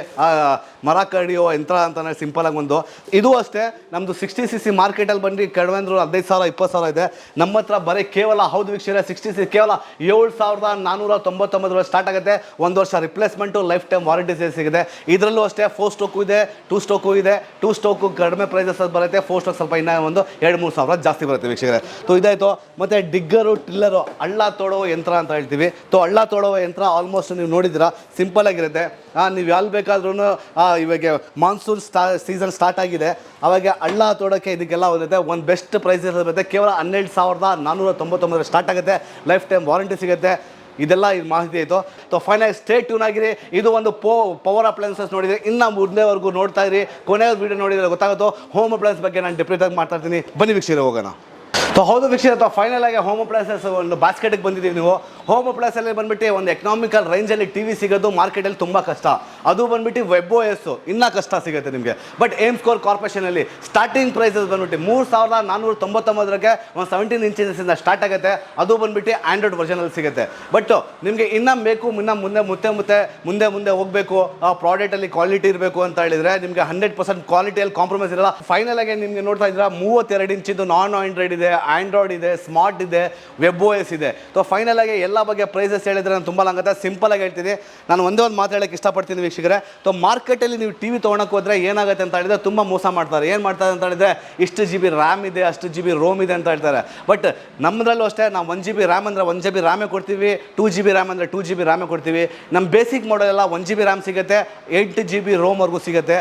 ಮರ ಕಡಿಯೋ ಯಂತ್ರ ಅಂತಲೇ ಸಿಂಪಲ್ ಆಗಿ ಒಂದು. ಇದು ಅಷ್ಟೇ. ನಮ್ಮದು ಸಿಕ್ಸ್ಟಿ ಸಿ ಸಿ ಮಾರ್ಕೆಟಲ್ಲಿ ಬಂದು ಕಡಿಮೆ ಅಂದ್ರು ಹದಿನೈದು ಸಾವಿರ, ಇಪ್ಪತ್ತು ಸಾವಿರ ಇದೆ. ನಮ್ಮ ಹತ್ರ ಬರೀ ಕೇವಲ, ಹೌದು ವೀಕ್ಷಣೆ ಸಿಕ್ಸ್ಟಿ ಸಿ ಕೇವಲ ಏಳು ಸಾವಿರದ ನಾನ್ನೂರ ತೊಂಬತ್ತೊಂಬತ್ತರ ಸ್ಟಾರ್ಟ್ ಆಗುತ್ತೆ. ಒಂದು ವರ್ಷ ರಿಪ್ಲೇಸ್ಮೆಂಟು ಲೈಫ್ ಟೈಮ್ ವಾರಂಟಿ ಸಿಗುತ್ತೆ. ಇದರಲ್ಲೂ ಅಷ್ಟೇ ಫೋರ್ ಸ್ಟೋಕು ಇದೆ ಟೂ ಸ್ಟೋಕು ಇದೆ. ಟೂ ಸ್ಟೋಕು ಕಡಿಮೆ ಪ್ರೈಸಸ್ ಬರುತ್ತೆ. ಫೋರ್ ಸ್ಟೋಕ್ ಸ್ವಲ್ಪ ಇನ್ನೂ ಒಂದು ಎರಡು, ಮೂರು ಸಾವಿರ ಜಾಸ್ತಿ ಬರುತ್ತೆ ವೀಕ್ಷಕರೇ. ಸೊ ಇದಾಯಿತು. ಮತ್ತು ಡಿಗ್ಗರು ಟಿಲ್ಲರು ಹಳ್ಳ ತೋಡೋ ಯಂತ್ರ ಅಂತ ಹೇಳ್ತೀವಿ. ತೋ ಹಳ್ಳ ತೋಡೋ ಯಂತ್ರ ಆಲ್ಮೋಸ್ಟ್ ನೀವು ನೋಡಿದ್ದೀರಾ? ಸಿಂಪಲ್ ಆಗಿರುತ್ತೆ. ನೀವು ಎಲ್ಲಿ ಬೇಕಾದ್ರೂ ಇವಾಗ ಮಾನ್ಸೂನ್ ಸ್ಟಾ ಸೀಸನ್ ಸ್ಟಾರ್ಟ್ ಆಗಿದೆ. ಅವಾಗ ಹಳ್ಳ ತೋಡೋಕ್ಕೆ ಇದಕ್ಕೆಲ್ಲ ಹೋಗುತ್ತೆ. ಒಂದು ಬೆಸ್ಟ್ ಪ್ರೈಸ್ ಬರುತ್ತೆ ಕೇವಲ ಹನ್ನೆರಡು ಸಾವಿರದ ನಾನ್ನೂರ ತೊಂಬತ್ತೊಂಬತ್ತರ ಸ್ಟಾರ್ಟ್ ಆಗುತ್ತೆ. ಲೈಫ್ ಟೈಮ್ ವಾರಂಟಿ ಸಿಗುತ್ತೆ. ಇದೆಲ್ಲ ಇದು ಮಾಹಿತಿ ಆಯಿತು ಸೊ ಫೈನಲ್ ಸ್ಟೇ ಟ್ಯೂನ್ ಆಗಿರಿ. ಇದು ಒಂದು ಪೋ ಪವರ್ ಅಪ್ಲಯನ್ಸಸ್ ನೋಡಿದರೆ ಇನ್ನು ಮೂರನೇವರೆಗೂ ನೋಡ್ತಾ ಇರಿ. ಕೊನೆಯ ವೀಡಿಯೋ ನೋಡಿದರೆ ಗೊತ್ತಾಗುತ್ತೋ? ಹೋಮ್ ಅಪ್ಲಯನ್ಸ್ ಬಗ್ಗೆ ನಾನು ಡಿಪ್ರೀಟ್ ಆಗಿ ಮಾತಾಡ್ತೀನಿ. ಬನ್ನಿ ವೀಕ್ಷಿರೋ ಹೋಗೋಣ. ಸೊ ಹೌದು ವೀಕ್ಷಿ ಅಥವಾ ಫೈನಲ್ ಆಗಿ ಹೋಮ್ ಅಪ್ಲಯನ್ಸಸ್ ಒಂದು ಬಾಸ್ಕೆಟ್ಗೆ ಬಂದಿದ್ದೀವಿ ನೀವು. ಹೋಮ್ ಅಪ್ಲಯನ್ಸಲ್ಲಿ ಬಂದ್ಬಿಟ್ಟು ಒಂದು ಎಕನಾಮಿಕಲ್ ರೇಂಜಲ್ಲಿ ಟಿ ವಿ ಸಿಗೋದು ಮಾರ್ಕೆಟಲ್ಲಿ ತುಂಬ ಕಷ್ಟ. ಅದು ಬಂದ್ಬಿಟ್ಟು ವೆಬ್ ಒ ಎಸ್ ಇನ್ನೂ ಕಷ್ಟ ಸಿಗುತ್ತೆ ನಿಮಗೆ. ಬಟ್ ಏಮ್ ಸ್ಕೋರ್ ಕಾರ್ಪೊರೇಷನಲ್ಲಿ ಸ್ಟಾರ್ಟಿಂಗ್ ಪ್ರೈಸಸ್ ಬಂದ್ಬಿಟ್ಟು ಮೂರು ಸಾವಿರದ ನಾನ್ನೂರ ತೊಂಬತ್ತೊಂಬತ್ತರಕ್ಕೆ ಒಂದು ಸೆವೆಂಟೀನ್ ಇಂಚಿಂದ ಸ್ಟಾರ್ಟ್ ಆಗುತ್ತೆ. ಅದು ಬಂದ್ಬಿಟ್ಟು ಆ್ಯಂಡ್ರಾಯ್ಡ್ ವರ್ಷನಲ್ಲಿ ಸಿಗುತ್ತೆ. ಬಟ್ ನಿಮಗೆ ಇನ್ನೂ ಬೇಕು, ಇನ್ನ ಮುಂದೆ, ಮುತ್ತೆ ಮುತ್ತೆ, ಮುಂದೆ ಮುಂದೆ ಹೋಗಬೇಕು. ಆ ಪ್ರಾಡಕ್ಟಲ್ಲಿ ಕ್ವಾಲಿಟಿ ಇರಬೇಕು ಅಂತ ಹೇಳಿದರೆ ನಿಮಗೆ ಹಂಡ್ರೆಡ್ ಪರ್ಸೆಂಟ್ ಕ್ವಾಲಿಟಿಯಲ್ಲಿ ಕಾಂಪ್ರಮೈಸ್ ಇರಲ್ಲ. ಫೈನಲ್ ಆಗಿ ನಿಮಗೆ ನೋಡ್ತಾ ಇದ್ದೀರಾ, ಮೂವತ್ತೆರಡು ಇಂಚಿದ್ದು ನಾನ್ ಆಂಡ್ರಾಯ್ಡ್ ಇದೆ. ಆಂಡ್ರಾಯ್ಡ್ ಇದೆ ಸ್ಮಾರ್ಟ್ ಇದೆ ವೆಬ್ ಓ ಎಸ್ ಇದೆ ಸೊ ಫೈನಲ್ ಆಗಿ ಎಲ್ಲ ಬಗ್ಗೆ ಪ್ರೈಸಸ್ ಹೇಳಿದ್ರೆ ನಾನು ತುಂಬ ಲಂಗತ್ತೆ ಸಿಂಪಲ್ ಆಗಿ ಹೇಳ್ತೀನಿ ನಾನು ಒಂದೇ ಒಂದು ಮಾತು ಇಷ್ಟಪಡ್ತೀನಿ ವೀಕ್ಷಕರೇ ಸೊ ಮಾರ್ಕೆಟಲ್ಲಿ ನೀವು ಟಿ ವಿ ತೊಗೊಳಕ್ಕೆ ಏನಾಗುತ್ತೆ ಅಂತ ಹೇಳಿದ್ರೆ ತುಂಬ ಮೋಸ ಮಾಡ್ತಾರೆ ಏನು ಮಾಡ್ತಾರೆ ಅಂತ ಹೇಳಿದ್ರೆ ಇಷ್ಟು ಜಿ ಬಿ ರ್ಯಾಮ್ ಇದೆ ಅಷ್ಟು ಜಿ ಬಿ ರೋಮ್ ಇದೆ ಅಂತ ಹೇಳ್ತಾರೆ ಬಟ್ ನಮ್ಮದ್ರಲ್ಲೂ ಅಷ್ಟೇ ನಾವು ಒನ್ ಜಿ ಬಿ ರ್ಯಾಮ್ ಅಂದರೆ ಒನ್ ಜಿ ಬಿ ರ್ಯಾಮೇ ಕೊಡ್ತೀವಿ ಟೂ ಜಿ ಬಿ ರ್ಯಾಮ್ ಅಂದರೆ ಟೂ ಜಿ ಬಿ ರ್ಯಾಮೇ ಕೊಡ್ತೀವಿ ನಮ್ಮ ಬೇಸಿಕ್ ಮಾಡೆಲ್ ಎಲ್ಲ ಒನ್ ಜಿ ಬಿ ರ್ಯಾಮ್ ಸಿಗುತ್ತೆ ಎಂಟು ಜಿ ಬಿ ರೋಮ್ವರೆಗೂ ಸಿಗುತ್ತೆ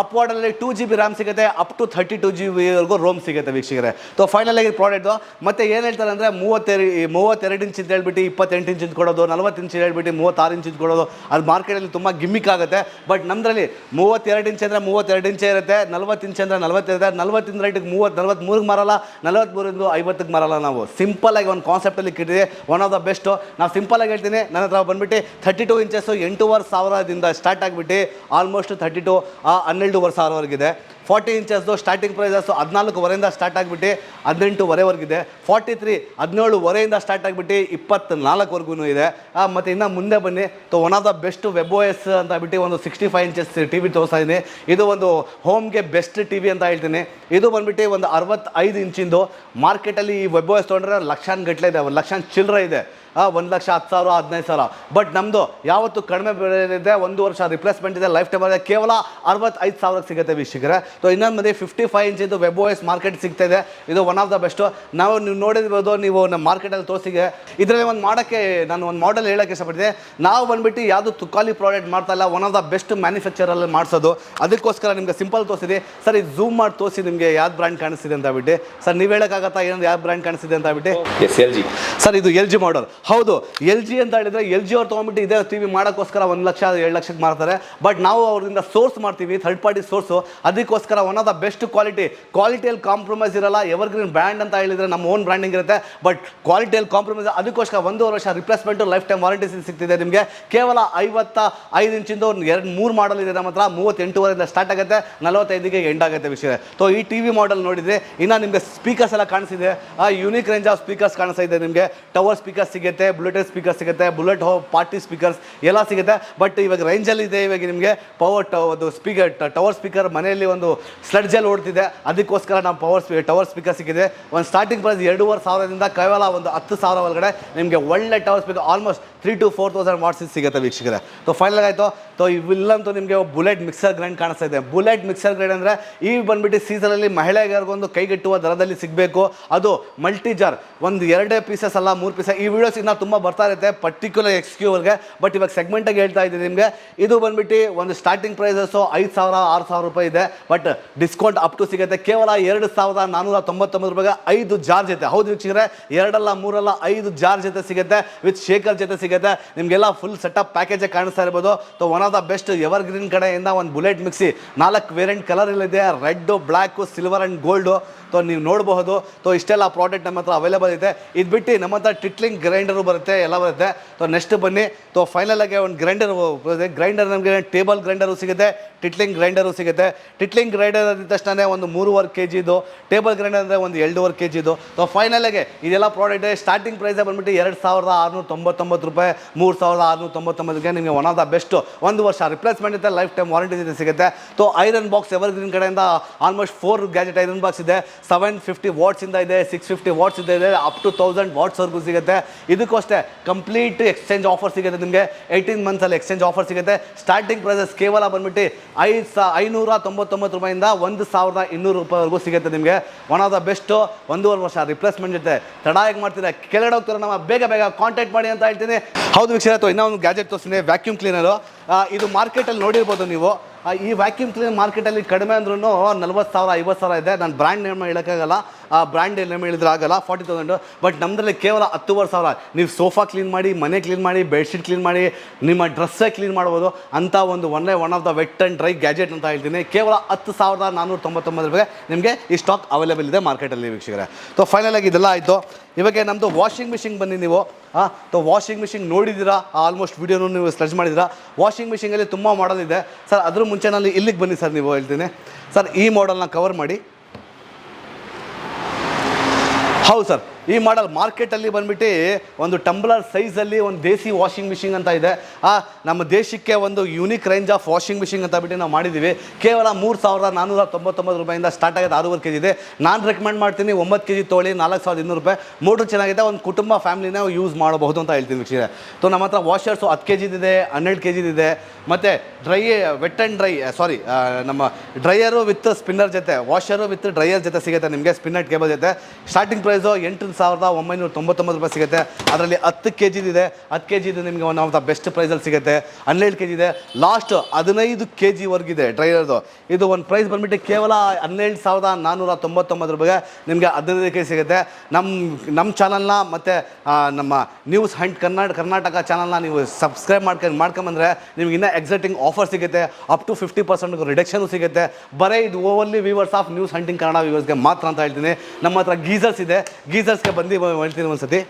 ಅಪ್ವಾರ್ಡಲ್ಲಿ ಟೂ ಜಿ ಬಿ ರ್ಯಾಮ್ ಸಿಗುತ್ತೆ up to thirty two G ಬಿವರೆಗೂ ROM ಸಿಗುತ್ತೆ ವೀಕ್ಷಕರೇ ಸೊ ಫೈನಲ್ ಆಗಿ ಪ್ರಾಡಕ್ಟು ಮತ್ತೆ ಏನು ಹೇಳ್ತಾರೆ ಅಂದರೆ ಮೂವತ್ತೆರಡು ಮೂವತ್ತೆರಡು ಇಂಚ್ ಅಂತ ಹೇಳ್ಬಿಟ್ಟು ಇಪ್ಪತ್ತೆಂಟು ಇಂಚ್ ಕೊಡೋದು, ನಲ್ವತ್ತು ಇಂಚ್ ಹೇಳ್ಬಿಟ್ಟು ಮೂವತ್ತಾರು ಇಂಚ್ ಕೊಡೋದು, ಅದು ಮಾರ್ಕೆಟಲ್ಲಿ ತುಂಬ ಗಿಮ್ಮಿಕ್ ಆಗುತ್ತೆ. ಬಟ್ ನಮ್ಮದ್ರಲ್ಲಿ ಮೂವತ್ತೆರಡು ಇಂಚ್ ಅಂದರೆ ಮೂವತ್ತೆರಡು ಇಂಚೇ ಇರುತ್ತೆ, ನಲ್ವತ್ತು ಇಂಚ್ ಅಂದರೆ ನಲ್ವತ್ತಿರುತ್ತೆ ನಲ್ವತ್ತಿಂದ ರೈಟಿಗೆ ಮೂವತ್ತು, ನಲ್ವತ್ತ್ಮೂರಿಗೆ ಮಾರಲ್ಲ ನಲ್ವತ್ತ್ಮೂರಿಂದ ಐವತ್ತಕ್ಕೆ ಮಾರಲ್ಲ ನಾವು. ಸಿಂಪಲ್ ಆಗಿ ಒಂದು ಕಾನ್ಸೆಪ್ಟಲ್ಲಿ ಕಿಟ್ಟಿದೆ ಒನ್ ಆಫ್ ದ ಬೆಸ್ಟು ನಾವು ಸಿಂಪಲ್ ಆಗಿ ಹೇಳ್ತೀನಿ, ನನ್ನ ಹತ್ರ ಬಂದ್ಬಿಟ್ಟು ಥರ್ಟಿ ಟು ಇಂಚಸ್ಸು ಎಂಟೂವರೆ ಸಾವಿರದಿಂದ ಸ್ಟಾರ್ಟ್ ಆಗಿಬಿಟ್ಟು ಆಲ್ಮೋಸ್ಟ್ ಥರ್ಟಿ ಟು ಹನ್ನೆರಡುವರೆ ಸಾವಿರವರೆಗಿದೆ. ಫಾರ್ಟಿ ಇಂಚಸ್ದು ಸ್ಟಾರ್ಟಿಂಗ್ ಪ್ರೈಸಸ್ಸು ಹದಿನಾಲ್ಕುವರೆಯಿಂದ ಸ್ಟಾರ್ಟ್ ಆಗಿಬಿಟ್ಟು ಹದಿನೆಂಟುವರೆವರೆಗಿದೆ ಫಾರ್ಟಿ ತ್ರೀ ಹದಿನೇಳುವರೆಯಿಂದ ಸ್ಟಾರ್ಟ್ ಆಗಿಬಿಟ್ಟು ಇಪ್ಪತ್ನಾಲ್ಕುವರೆಗೂ ಇದೆ. ಮತ್ತು ಇನ್ನು ಮುಂದೆ ಬನ್ನಿ. ತೊ one of the best web S ಅಂತ ಬಿಟ್ಟು ಒಂದು sixty five inches T V ತೋರಿಸ್ತಾ ಇದ್ದೀನಿ ಇದು ಒಂದು ಹೋಮ್ಗೆ ಬೆಸ್ಟ್ ಟಿ ವಿ ಅಂತ ಹೇಳ್ತೀನಿ. ಇದು ಬಂದುಬಿಟ್ಟು ಒಂದು ಅರವತ್ತೈದು ಇಂಚಿಂದು ಮಾರ್ಕೆಟಲ್ಲಿ ಈ ವೆಬ್ ಎಸ್ ತೊಗೊಂಡ್ರೆ ಲಕ್ಷಾನ್ ಗಟ್ಟಲೆ ಇದೆ. ಲಕ್ಷಾನ್ ಚಿಲ್ಲರೆ ಇದೆ. ಒಂದು ಲಕ್ಷ ಹತ್ತು ಸಾವಿರ ಹದಿನೈದು ಸಾವಿರ. ಬಟ್ ನಮ್ಮದು ಯಾವತ್ತು ಕಡಿಮೆ ಬೆಲೆ ಇದೆ ಒಂದು ವರ್ಷ ರಿಪ್ಲೇಸ್ಮೆಂಟ್ ಇದೆ ಲೈಫ್ ಟೈಮ್ ಕೇವಲ ಅರವತ್ತೈದು ಸಾವಿರಕ್ಕೆ ಸಿಗುತ್ತೆ ವೀಕ್ಷಕರೇ. ಸೊ ಇನ್ನೊಂದು ಮಂದಿ ಫಿಫ್ಟಿ ಫೈವ್ ಇಂಚ್ ಇದು ವೆಬ್ ಓಎಸ್ ಮಾರ್ಕೆಟ್ ಸಿಗ್ತಾ ಇದೆ. ಇದು ಒನ್ ಆಫ್ ದ ಬೆಸ್ಟು ನಾವು ನೀವು ನೋಡಿರ್ಬೋದು ನೀವು ನಮ್ಮ ಮಾರ್ಕೆಟಲ್ಲಿ ತೋರಿಸಿಗೆ. ಇದರಲ್ಲಿ ಒಂದು ಮಾಡೋಕ್ಕೆ ನಾನು ಒಂದು ಮಾಡೆಲ್ ಹೇಳೋಕ್ಕೆ ಇಷ್ಟಪಡ್ತೀನಿ. ನಾವು ಬಂದುಬಿಟ್ಟು ಯಾವುದು ತುಕಾಲಿ ಪ್ರಾಡಕ್ಟ್ ಮಾಡ್ತಾ ಇಲ್ಲ ಒನ್ ಆಫ್ ದ ಬೆಸ್ಟ್ ಮ್ಯಾನುಫ್ಯಾಕ್ಚರಲ್ಲಿ ಮಾಡಿಸೋದು. ಅದಕ್ಕೋಸ್ಕರ ನಿಮಗೆ ಸಿಂಪಲ್ ತೋರಿಸಿದೆ. ಸರ್ ಇದು ಝೂಮ್ ಮಾಡಿ ತೋರಿಸಿ ನಿಮಗೆ ಯಾವ್ದು ಬ್ರ್ಯಾಂಡ್ ಕಾಣಿಸ್ತಿದೆ ಅಂತ ಬಿಟ್ಟು ಸರ್ ನೀವು ಹೇಳೋಕ್ಕಾಗತ್ತಾ? ಏನಂದ್ರೆ ಯಾವ ಬ್ರ್ಯಾಂಡ್ ಕಾಣಿಸ್ತಿದೆ ಅಂತ ಬಿಟ್ಟು ಎಸ್ ಎಲ್ ಜಿ ಸರ್ ಇದು ಎಲ್ ಜಿ ಮಾಡಲ್ ಹೌದು ಎಲ್ ಜಿ ಅಂತ ಹೇಳಿದ್ರೆ ಎಲ್ ಜಿ ಅವ್ರು ತೊಗೊಂಡ್ಬಿಟ್ಟು ಇದೇ ಟಿ ವಿ ಮಾಡೋಕ್ಕೋಸ್ಕರ ಒಂದು ಲಕ್ಷ, ಎರಡು ಲಕ್ಷಕ್ಕೆ ಮಾರ್ತಾರೆ. ಬಟ್ ನಾವು ಅವರಿಂದ ಸೋರ್ಸ್ ಮಾಡ್ತೀವಿ ಥರ್ಡ್ ಪಾರ್ಟಿ ಸೋರ್ಸು ಅದಕ್ಕೋಸ್ಕರ one of the best quality ಕ್ವಾಲಿಟಿಯಲ್ಲಿ compromise ಇರಲ್ಲ ಎವರ್ಗ್ರೀನ್ ಬ್ರ್ಯಾಂಡ್ ಅಂತ ಹೇಳಿದರೆ ನಮ್ಮ ಓನ್ ಬ್ರ್ಯಾಂಡಿಂಗ್ ಇರುತ್ತೆ. ಬಟ್ ಕ್ವಾಲಿಟಿಯಲ್ಲಿ ಕಾಂಪ್ರಮೈಸ್ ಅದಕ್ಕೋಸ್ಕರ ಒಂದೂವರೆ ವರ್ಷ ರಿಪ್ಲೇಸ್ಮೆಂಟು ಲೈಫ್ ಟೈಮ್ ವಾರಂಟಿ ಸಿಗ್ತಿದೆ ನಿಮಗೆ. ಕೇವಲ ಐವತ್ತ ಐದು ಇಂಚಿಂದ ಒಂದು ಎರಡು ಮೂರು ಮಾಡಲ್ ಇದೆ ನಮ್ಮ ಹತ್ರ, ಮೂವತ್ತೆಂಟುವರೆಯಿಂದ ಸ್ಟಾರ್ಟ್ ಆಗುತ್ತೆ, ನಲವತ್ತೈದಿಗೆ ಎಂಡ್ ಆಗುತ್ತೆ ವಿಷಯ. ಸೊ ಈ ಟಿ ವಿ ಮಾಡೆಲ್ ನೋಡಿದರೆ, ಇನ್ನು ನಿಮಗೆ ಸ್ಪೀಕರ್ಸ್ ಎಲ್ಲ ಕಾಣಿಸಿದೆ. ಆ ಯೂನಿಕ್ ರೇಂಜ್ ಆಫ್ ಸ್ಪೀಕರ್ಸ್ ಕಾಣಿಸ್ತಾ ಇದೆ ನಿಮಗೆ. ಟವರ್ ಸ್ಪೀಕರ್ಸ್ ಸಿಗುತ್ತೆ ಬ್ಲೂಟೂತ್ ಸ್ಪೀಕರ್ ಸಿಗುತ್ತೆ ಬುಲೆಟ್ ಹೋ ಪಾರ್ಟಿ ಸ್ಪೀಕರ್ಸ್ ಎಲ್ಲ ಸಿಗುತ್ತೆ. ಬಟ್ ಇವಾಗ ರೇಂಜಲ್ಲಿ ಇದೆ, ಇವಾಗ ನಿಮಗೆ ಪವರ್ ಒಂದು ಸ್ಪೀಕರ್ ಟವರ್ ಸ್ಪೀಕರ್ ಮನೆಯಲ್ಲಿ ಒಂದು ಸ್ಲಡ್ಜಲ್ಲಿ ಓಡ್ತಿದೆ. ಅದಕ್ಕೋಸ್ಕರ ನಾವು ಪವರ್ ಸ್ಪೀ ಟವರ್ ಸ್ಪೀಕರ್ ಸಿಕ್ಕಿದೆ. ಒಂದು ಸ್ಟಾರ್ಟಿಂಗ್ ಪ್ರೈಸ್ ಎರಡೂವರೆ ಸಾವಿರದಿಂದ ಕೇವಲ ಒಂದು ಹತ್ತು ಸಾವಿರ ಒಳಗಡೆ ನಿಮಗೆ ಒಳ್ಳೆ tower speaker almost three to four thousand watts ಸಿಗುತ್ತೆ ವೀಕ್ಷಕರೇ. ಸೊ ಫೈನಲ್ ಆಯಿತು. ಸೊ ಇವಿಲ್ಲಂತೂ ನಿಮಗೆ ಬುಲೆಟ್ ಮಿಕ್ಸರ್ ಗ್ರೈಂಡ್ ಕಾಣಿಸ್ತಾ ಇದೆ. ಬುಲೆಟ್ ಮಿಕ್ಸರ್ ಗ್ರೈಂಡ್ ಅಂದರೆ ಈ ಬಂದ್ಬಿಟ್ಟು ಸೀಸನಲ್ಲಿ ಮಹಿಳೆಯರಿಗೊಂದು ಕೈಗೆಟ್ಟುವ ದರದಲ್ಲಿ ಸಿಗಬೇಕು. ಅದು ಮಲ್ಟಿ ಜಾರ್ ಒಂದು ಎರಡೇ ಪೀಸಸ್ ಅಲ್ಲ, ಮೂರು ಪೀಸಸ್ ಈ ವಿಡಿಯೋಸ್ ಇನ್ನೂ ತುಂಬ ಬರ್ತಾ ಇರುತ್ತೆ ಪರ್ಟಿಕ್ಯುಲರ್ ಎಕ್ಸ್ಕ್ಯೂವರ್ಗೆ ಬಟ್ ಇವಾಗ ಸೆಗ್ಮೆಂಟಾಗಿ ಹೇಳ್ತಾ ಇದ್ದೀನಿ ನಿಮಗೆ. ಇದು ಬಂದ್ಬಿಟ್ಟು ಒಂದು ಸ್ಟಾರ್ಟಿಂಗ್ ಪ್ರೈಸಸ್ಸು ಐದು ಸಾವಿರ, ಆರು ಸಾವಿರ ರೂಪಾಯಿ ಇದೆ. ಬಟ್ ಡಿಸ್ಕೌಂಟ್ ಅಪ್ ಟು ಸಿಗುತ್ತೆ. ಕೇವಲ ಎರಡು ಸಾವಿರದ ನಾನ್ನೂರ ತೊಂಬತ್ತೊಂಬತ್ತು ರೂಪಾಯಿಗೆ ಐದು ಜಾರ್ ಜೊತೆ ಹೌದು ವೀಕ್ಷಕರೇ? ಎರಡಲ್ಲ, ಮೂರಲ್ಲ, ಐದು ಜಾರ್ ಜೊತೆ ಸಿಗುತ್ತೆ. ವಿತ್ ಶೇಕರ್ ಜೊತೆ ಸಿಗುತ್ತೆ. ನಿಮಗೆಲ್ಲ ಫುಲ್ ಸೆಟಪ್ ಪ್ಯಾಕೇಜೇ ಕಾಣಿಸ್ತಾ ಇರ್ಬೋದು. So one of the best evergreen ಕಡೆಯಿಂದ ಒಂದು ಬುಲೆಟ್ ಮಿಕ್ಸಿ ನಾಲ್ಕು ವೇರಿಯಂಟ್ ಕಲರ್ ಇಲ್ಲಿದೆ red black silver and gold so ನೀವು ನೋಡಬಹುದು. ಸೊ ಇಷ್ಟೆಲ್ಲ ಪ್ರಾಡಕ್ಟ್ ನಮ್ಮ ಹತ್ರ ಅವೈಲೇಬಲ್ ಇದೆ. ಇದು ಬಿಟ್ಟು ನಮ್ಮ ಹತ್ರ ಟಿಟ್ಲಿಂಗ್ ಗ್ರೈಂಡರು ಬರುತ್ತೆ, ಎಲ್ಲ ಬರುತ್ತೆ. ಸೊ ನೆಕ್ಸ್ಟ್ ಬನ್ನಿ. ಸೊ ಫೈನಲ್ ಆಗಿ ಒಂದು ಗ್ರೈಂಡರ್ ಗ್ರೈಂಡರ್ ನಮಗೆ ಟೇಬಲ್ ಗ್ರೈಂಡರು ಸಿಗುತ್ತೆ ಟಿಟ್ಲಿಂಗ್ ಗ್ರೈಂಡರು ಸಿಗುತ್ತೆ. ಟಿಟ್ಲಿಂಗ್ ಗ್ರೈಂಡರ್ ಅಂದ ತಕ್ಷಣ ಒಂದು ಮೂರುವರೆ ಕೆ ಜಿದು ಟೇಬಲ್ ಗ್ರೈಂಡರ್ ಅಂದರೆ ಒಂದು ಎರಡೂವರೆ ಕೆ ಜಿದು ಸೊ ಫೈನಲ್ ಆಗಿ ಇದೆಲ್ಲ ಪ್ರಾಡಕ್ಟ್ ಸ್ಟಾರ್ಟಿಂಗ್ ಪ್ರೈಸ್ ಬಂದ್ಬಿಟ್ಟು ಎರಡು ಸಾವಿರದ ಆರುನೂರ ತೊಂಬತ್ತೊಂಬತ್ತು ರೂಪಾಯಿ, ಮೂರು ಸಾವಿರದ ಆರುನೂರ ತೊಂಬತ್ತೊಂಬತ್ತಕ್ಕೆ ನಿಮಗೆ ಒನ್ ಆಫ್ ದ ಬೆಸ್ಟ್ ಒಂದು ವರ್ಷ ರಿಪ್ಲೇಸ್ಮೆಂಟ್ ಇದೆ ಲೈಫ್ ಟೈಮ್ ವಾರಂಟಿ ಸಿಗುತ್ತೆ. So iron box ever green ಕಡೆಯಿಂದ almost four gadget iron box ಇದೆ. ಸೆವೆನ್ ಫಿಫ್ಟಿ ವಾಟ್ಸಿಂದ ಇದೆ ಸಿಕ್ಸ್ ಫಿಫ್ಟಿ ವಾಟ್ಸ್ ಇದೆ ಅಪ್ ಟು ತೌಸಂಡ್ ವಾಟ್ಸ್ವರೆಗೂ ಸಿಗುತ್ತೆ. ಇದಕ್ಕೂ ಅಷ್ಟೇ ಕಂಪ್ಲೀಟ್ ಎಕ್ಸ್ಚೇಂಜ್ ಆಫರ್ ಸಿಗುತ್ತೆ ನಿಮಗೆ. ಏಯ್ಟೀನ್ ಮಂತ್ಸಲ್ಲಿ ಎಕ್ಸ್ಚೇಂಜ್ ಆಫರ್ ಸಿಗುತ್ತೆ. ಸ್ಟಾರ್ಟಿಂಗ್ ಪ್ರೈಸಸ್ ಕೇವಲ ಬಂದ್ಬಿಟ್ಟು ಐದು ಸಾ ಐನೂರ ತೊಂಬತ್ತೊಂಬತ್ತು ರೂಪಾಯಿಂದ ಒಂದು ಸಾವಿರದ ಇನ್ನೂರು ರೂಪಾಯಿವರೆಗೂ ಸಿಗುತ್ತೆ ನಿಮಗೆ. ಒನ್ ಆಫ್ ದ ಬೆಸ್ಟು ಒಂದೂವರೆ ವರ್ಷ ರಿಪ್ಲೇಸ್ಮೆಂಟ್ ಜೊತೆ. ತಡ ಹೇಗೆ ಮಾಡ್ತೀರಾ? ಕೆಳಗಡೆ ಹೋಗ್ತಾರೆ ನಮ್ಮ ಬೇಗ ಬೇಗ ಕಾಂಟ್ಯಾಕ್ಟ್ ಮಾಡಿ ಅಂತ ಹೇಳ್ತೀನಿ. ಹೌದು ವಿಷಯ ಅಥವಾ ಇನ್ನೊಂದು ಗ್ಯಾಜೆಟ್ ತೋರಿಸ್ತೀನಿ. ವ್ಯಾಕ್ಯೂಮ್ ಕ್ಲೀನರು ಇದು ಮಾರ್ಕೆಟಲ್ಲಿ ನೋಡಿರ್ಬೋದು ನೀವು. ಈ ವ್ಯಾಕ್ಯೂಮ್ ಕ್ಲೀನ್ ಮಾರ್ಕೆಟಲ್ಲಿ ಕಡಿಮೆ ಅಂದ್ರೂ ನಲ್ವತ್ತು ಸಾವಿರ, ಐವತ್ತು ಸಾವಿರ ಇದೆ. ನಾನು ಬ್ರ್ಯಾಂಡ್ ನೇಮ್ ಹೇಳೋಕ್ಕಾಗಲ್ಲ. ಆ ಬ್ರ್ಯಾಂಡ್ ಎಲ್ಲ ಹೇಳಿದ್ರೆ ಆಗಲ್ಲ ಫಾರ್ಟಿ ತೌಸಂಡು ಬಟ್ ನಮ್ಮದ್ರಲ್ಲಿ ಕೇವಲ ಹತ್ತುವರೆ ಸಾವಿರ. ನೀವು ಸೋಫಾ ಕ್ಲೀನ್ ಮಾಡಿ, ಮನೆ ಕ್ಲೀನ್ ಮಾಡಿ ಬೆಡ್ಶೀಟ್ ಕ್ಲೀನ್ ಮಾಡಿ, ನಿಮ್ಮ ಡ್ರೆಸ್ಸೇ ಕ್ಲೀನ್ ಮಾಡ್ಬೋದು. ಅಂತ ಒಂದು one one of the wet and dry gadget ಅಂತ ಹೇಳ್ತೀನಿ. ಕೇವಲ ಹತ್ತು ಸಾವಿರದ ನಾನ್ನೂರ ತೊಂಬತ್ತೊಂಬತ್ತು ನಿಮಗೆ ಈ ಸ್ಟಾಕ್ ಅವೈಲೇಬಲ್ ಇದೆ ಮಾರ್ಕೆಟಲ್ಲಿ ವೀಕ್ಷಕರೇ. ಸೊ ಫೈನಲ್ ಆಗಿ ಇದೆಲ್ಲ ಆಯಿತು. ಇವಾಗ ನಮ್ಮದು ವಾಷಿಂಗ್ ಮಿಷಿನ್ ಬನ್ನಿ ನೀವು. ಹಾಂ ಸೊ ವಾಷಿಂಗ್ ಮಿಷಿನ್ ನೋಡಿದ್ದೀರಾ? ಆಲ್ಮೋಸ್ಟ್ ವೀಡಿಯೋನು ನೀವು ಸರ್ಚ್ ಮಾಡಿದ್ದೀರಾ? ವಾಷಿಂಗ್ ಮಿಷಿನಲ್ಲಿ ತುಂಬ ಮಾಡಲ್ ಇದೆ. ಸರ್ ಅದ್ರ ಮುಂಚೆ ನಾನು ಇಲ್ಲಿಗೆ ಬನ್ನಿ ಸರ್ ನೀವು ಹೇಳ್ತೀನಿ. ಸರ್ ಈ ಮಾಡಲ್ನ ಕವರ್ ಮಾಡಿ. ಹೌದು ಸರ್. ಈ ಮಾಡಲ್ ಮಾರ್ಕೆಟಲ್ಲಿ ಬಂದ್ಬಿಟ್ಟು ಒಂದು ಟಂಬ್ಲರ್ ಸೈಜಲ್ಲಿ ಒಂದು ದೇಸಿ ವಾಷಿಂಗ್ ಮಿಷಿನ್ ಅಂತ ಇದೆ. ಆ, ನಮ್ಮ ದೇಶಕ್ಕೆ ಒಂದು unique range of washing machine ಅಂತ ಬಿಟ್ಟು ನಾವು ಮಾಡಿದ್ದೀವಿ. ಕೇವಲ ಮೂರು ಸಾವಿರದ ನಾನ್ನೂರ ತೊಂಬತ್ತೊಂಬತ್ತು ರೂಪಾಯಿಂದ ಸ್ಟಾರ್ಟ್ ಆಗಿದೆ ಆರೂವರೆ ಕೆ ಜಿ ಇದೆ. ನಾನು ರೆಕಮೆಂಡ್ ಮಾಡ್ತೀನಿ ಒಂಬತ್ತು ಕೆ ಜಿ ತೊಗೊಳ್ಳಿ ನಾಲ್ಕು ಸಾವಿರದ ಇನ್ನೂರು ರೂಪಾಯಿ. ಮೋಟ್ರ್ ಚೆನ್ನಾಗಿದೆ, ಒಂದು ಕುಟುಂಬ ಫ್ಯಾಮಿಲಿನ ಯೂಸ್ ಮಾಡಬಹುದು ಅಂತ ಹೇಳ್ತೀನಿ ವೀಕ್ಷಕರೇ. ಸೊ ನಮ್ಮ ಹತ್ರ ವಾಷರ್ಸು ಹತ್ತು ಕೆ ಜಿದಿದೆ ಹನ್ನೆರಡು ಕೆ ಜಿದಿದೆ ಮತ್ತು dry wet and dry sorry ನಮ್ಮ ಡ್ರೈಯರು ವಿತ್ ಸ್ಪಿನ್ನರ್ ಜೊತೆ ವಾಷರು ವಿತ್ ಡ್ರೈಯರ್ ಜೊತೆ ಸಿಗುತ್ತೆ ನಿಮಗೆ ಸ್ಪಿನ್ನರ್ ಕೇಬಲ್ ಜೊತೆ. ಸ್ಟಾರ್ಟಿಂಗ್ ಪ್ರೈಸು ಎಂಟು ಸಾವಿರದ ಒಂಬೈನೂರ ತೊಂಬತ್ತೊಂಬತ್ತು ರೂಪಾಯಿ ಸಿಗುತ್ತೆ. ಅದರಲ್ಲಿ ಹತ್ತು ಕೆ ಇದೆ. ಹತ್ತು ಕೆ ಜಿದು ನಿಮಗೆ ಒನ್ ಆಫ್ ದ ಬೆಸ್ಟ್ ಪ್ರೈಸಲ್ಲಿ ಸಿಗುತ್ತೆ. ಹನ್ನೆರಡು ಕೆ ಜಿ ಇದೆ. ಲಾಸ್ಟ್ ಹದಿನೈದು ಕೆ ಜಿವರೆಗಿದೆ ಡ್ರೈವರ್ದು ಇದು ಒಂದು ಪ್ರೈಸ್ ಬಂದುಬಿಟ್ಟು ಕೇವಲ ಹನ್ನೆರಡು ಸಾವಿರದ ನಾನ್ನೂರ ತೊಂಬತ್ತೊಂಬತ್ತು ರೂಪಾಯಿಗೆ ನಿಮಗೆ ಹದಿನೈದು ಕೆ ಜಿ ಸಿಗುತ್ತೆ ನಮ್ಮ ನಮ್ಮ ಚಾನಲ್ನ ಮತ್ತು ನಮ್ಮ ನ್ಯೂಸ್ ಹಂಟ್ ಕರ್ನಾಟಕ ಕರ್ನಾಟಕ ಚಾನಲ್ನ ನೀವು ಸಬ್ಸ್ಕ್ರೈಬ್ ಮಾಡ್ಕೊಂಡು ಮಾಡ್ಕೊಂಬಂದ್ರೆ ನಿಮ್ಗೆ ಇನ್ನೂ ಎಕ್ಸೈಟಿಂಗ್ ಆಫರ್ ಸಿಗುತ್ತೆ. Up to fifty percent reduction ಸಿಗುತ್ತೆ. ಬರೀ ಇದು overly viewers of News Hunting Kannada ವ್ಯೂವರ್ಸ್ಗೆ ಮಾತ್ರ ಅಂತ ಹೇಳ್ತೀನಿ. ನಮ್ಮ ಹತ್ರ ಗೀಸರ್ಸ್ ಇದೆ. ಗೀಸರ್ಸ್ಗೆ ಬಂದು ಹೇಳ್ತೀನಿ ಒಂದ್ಸತಿ.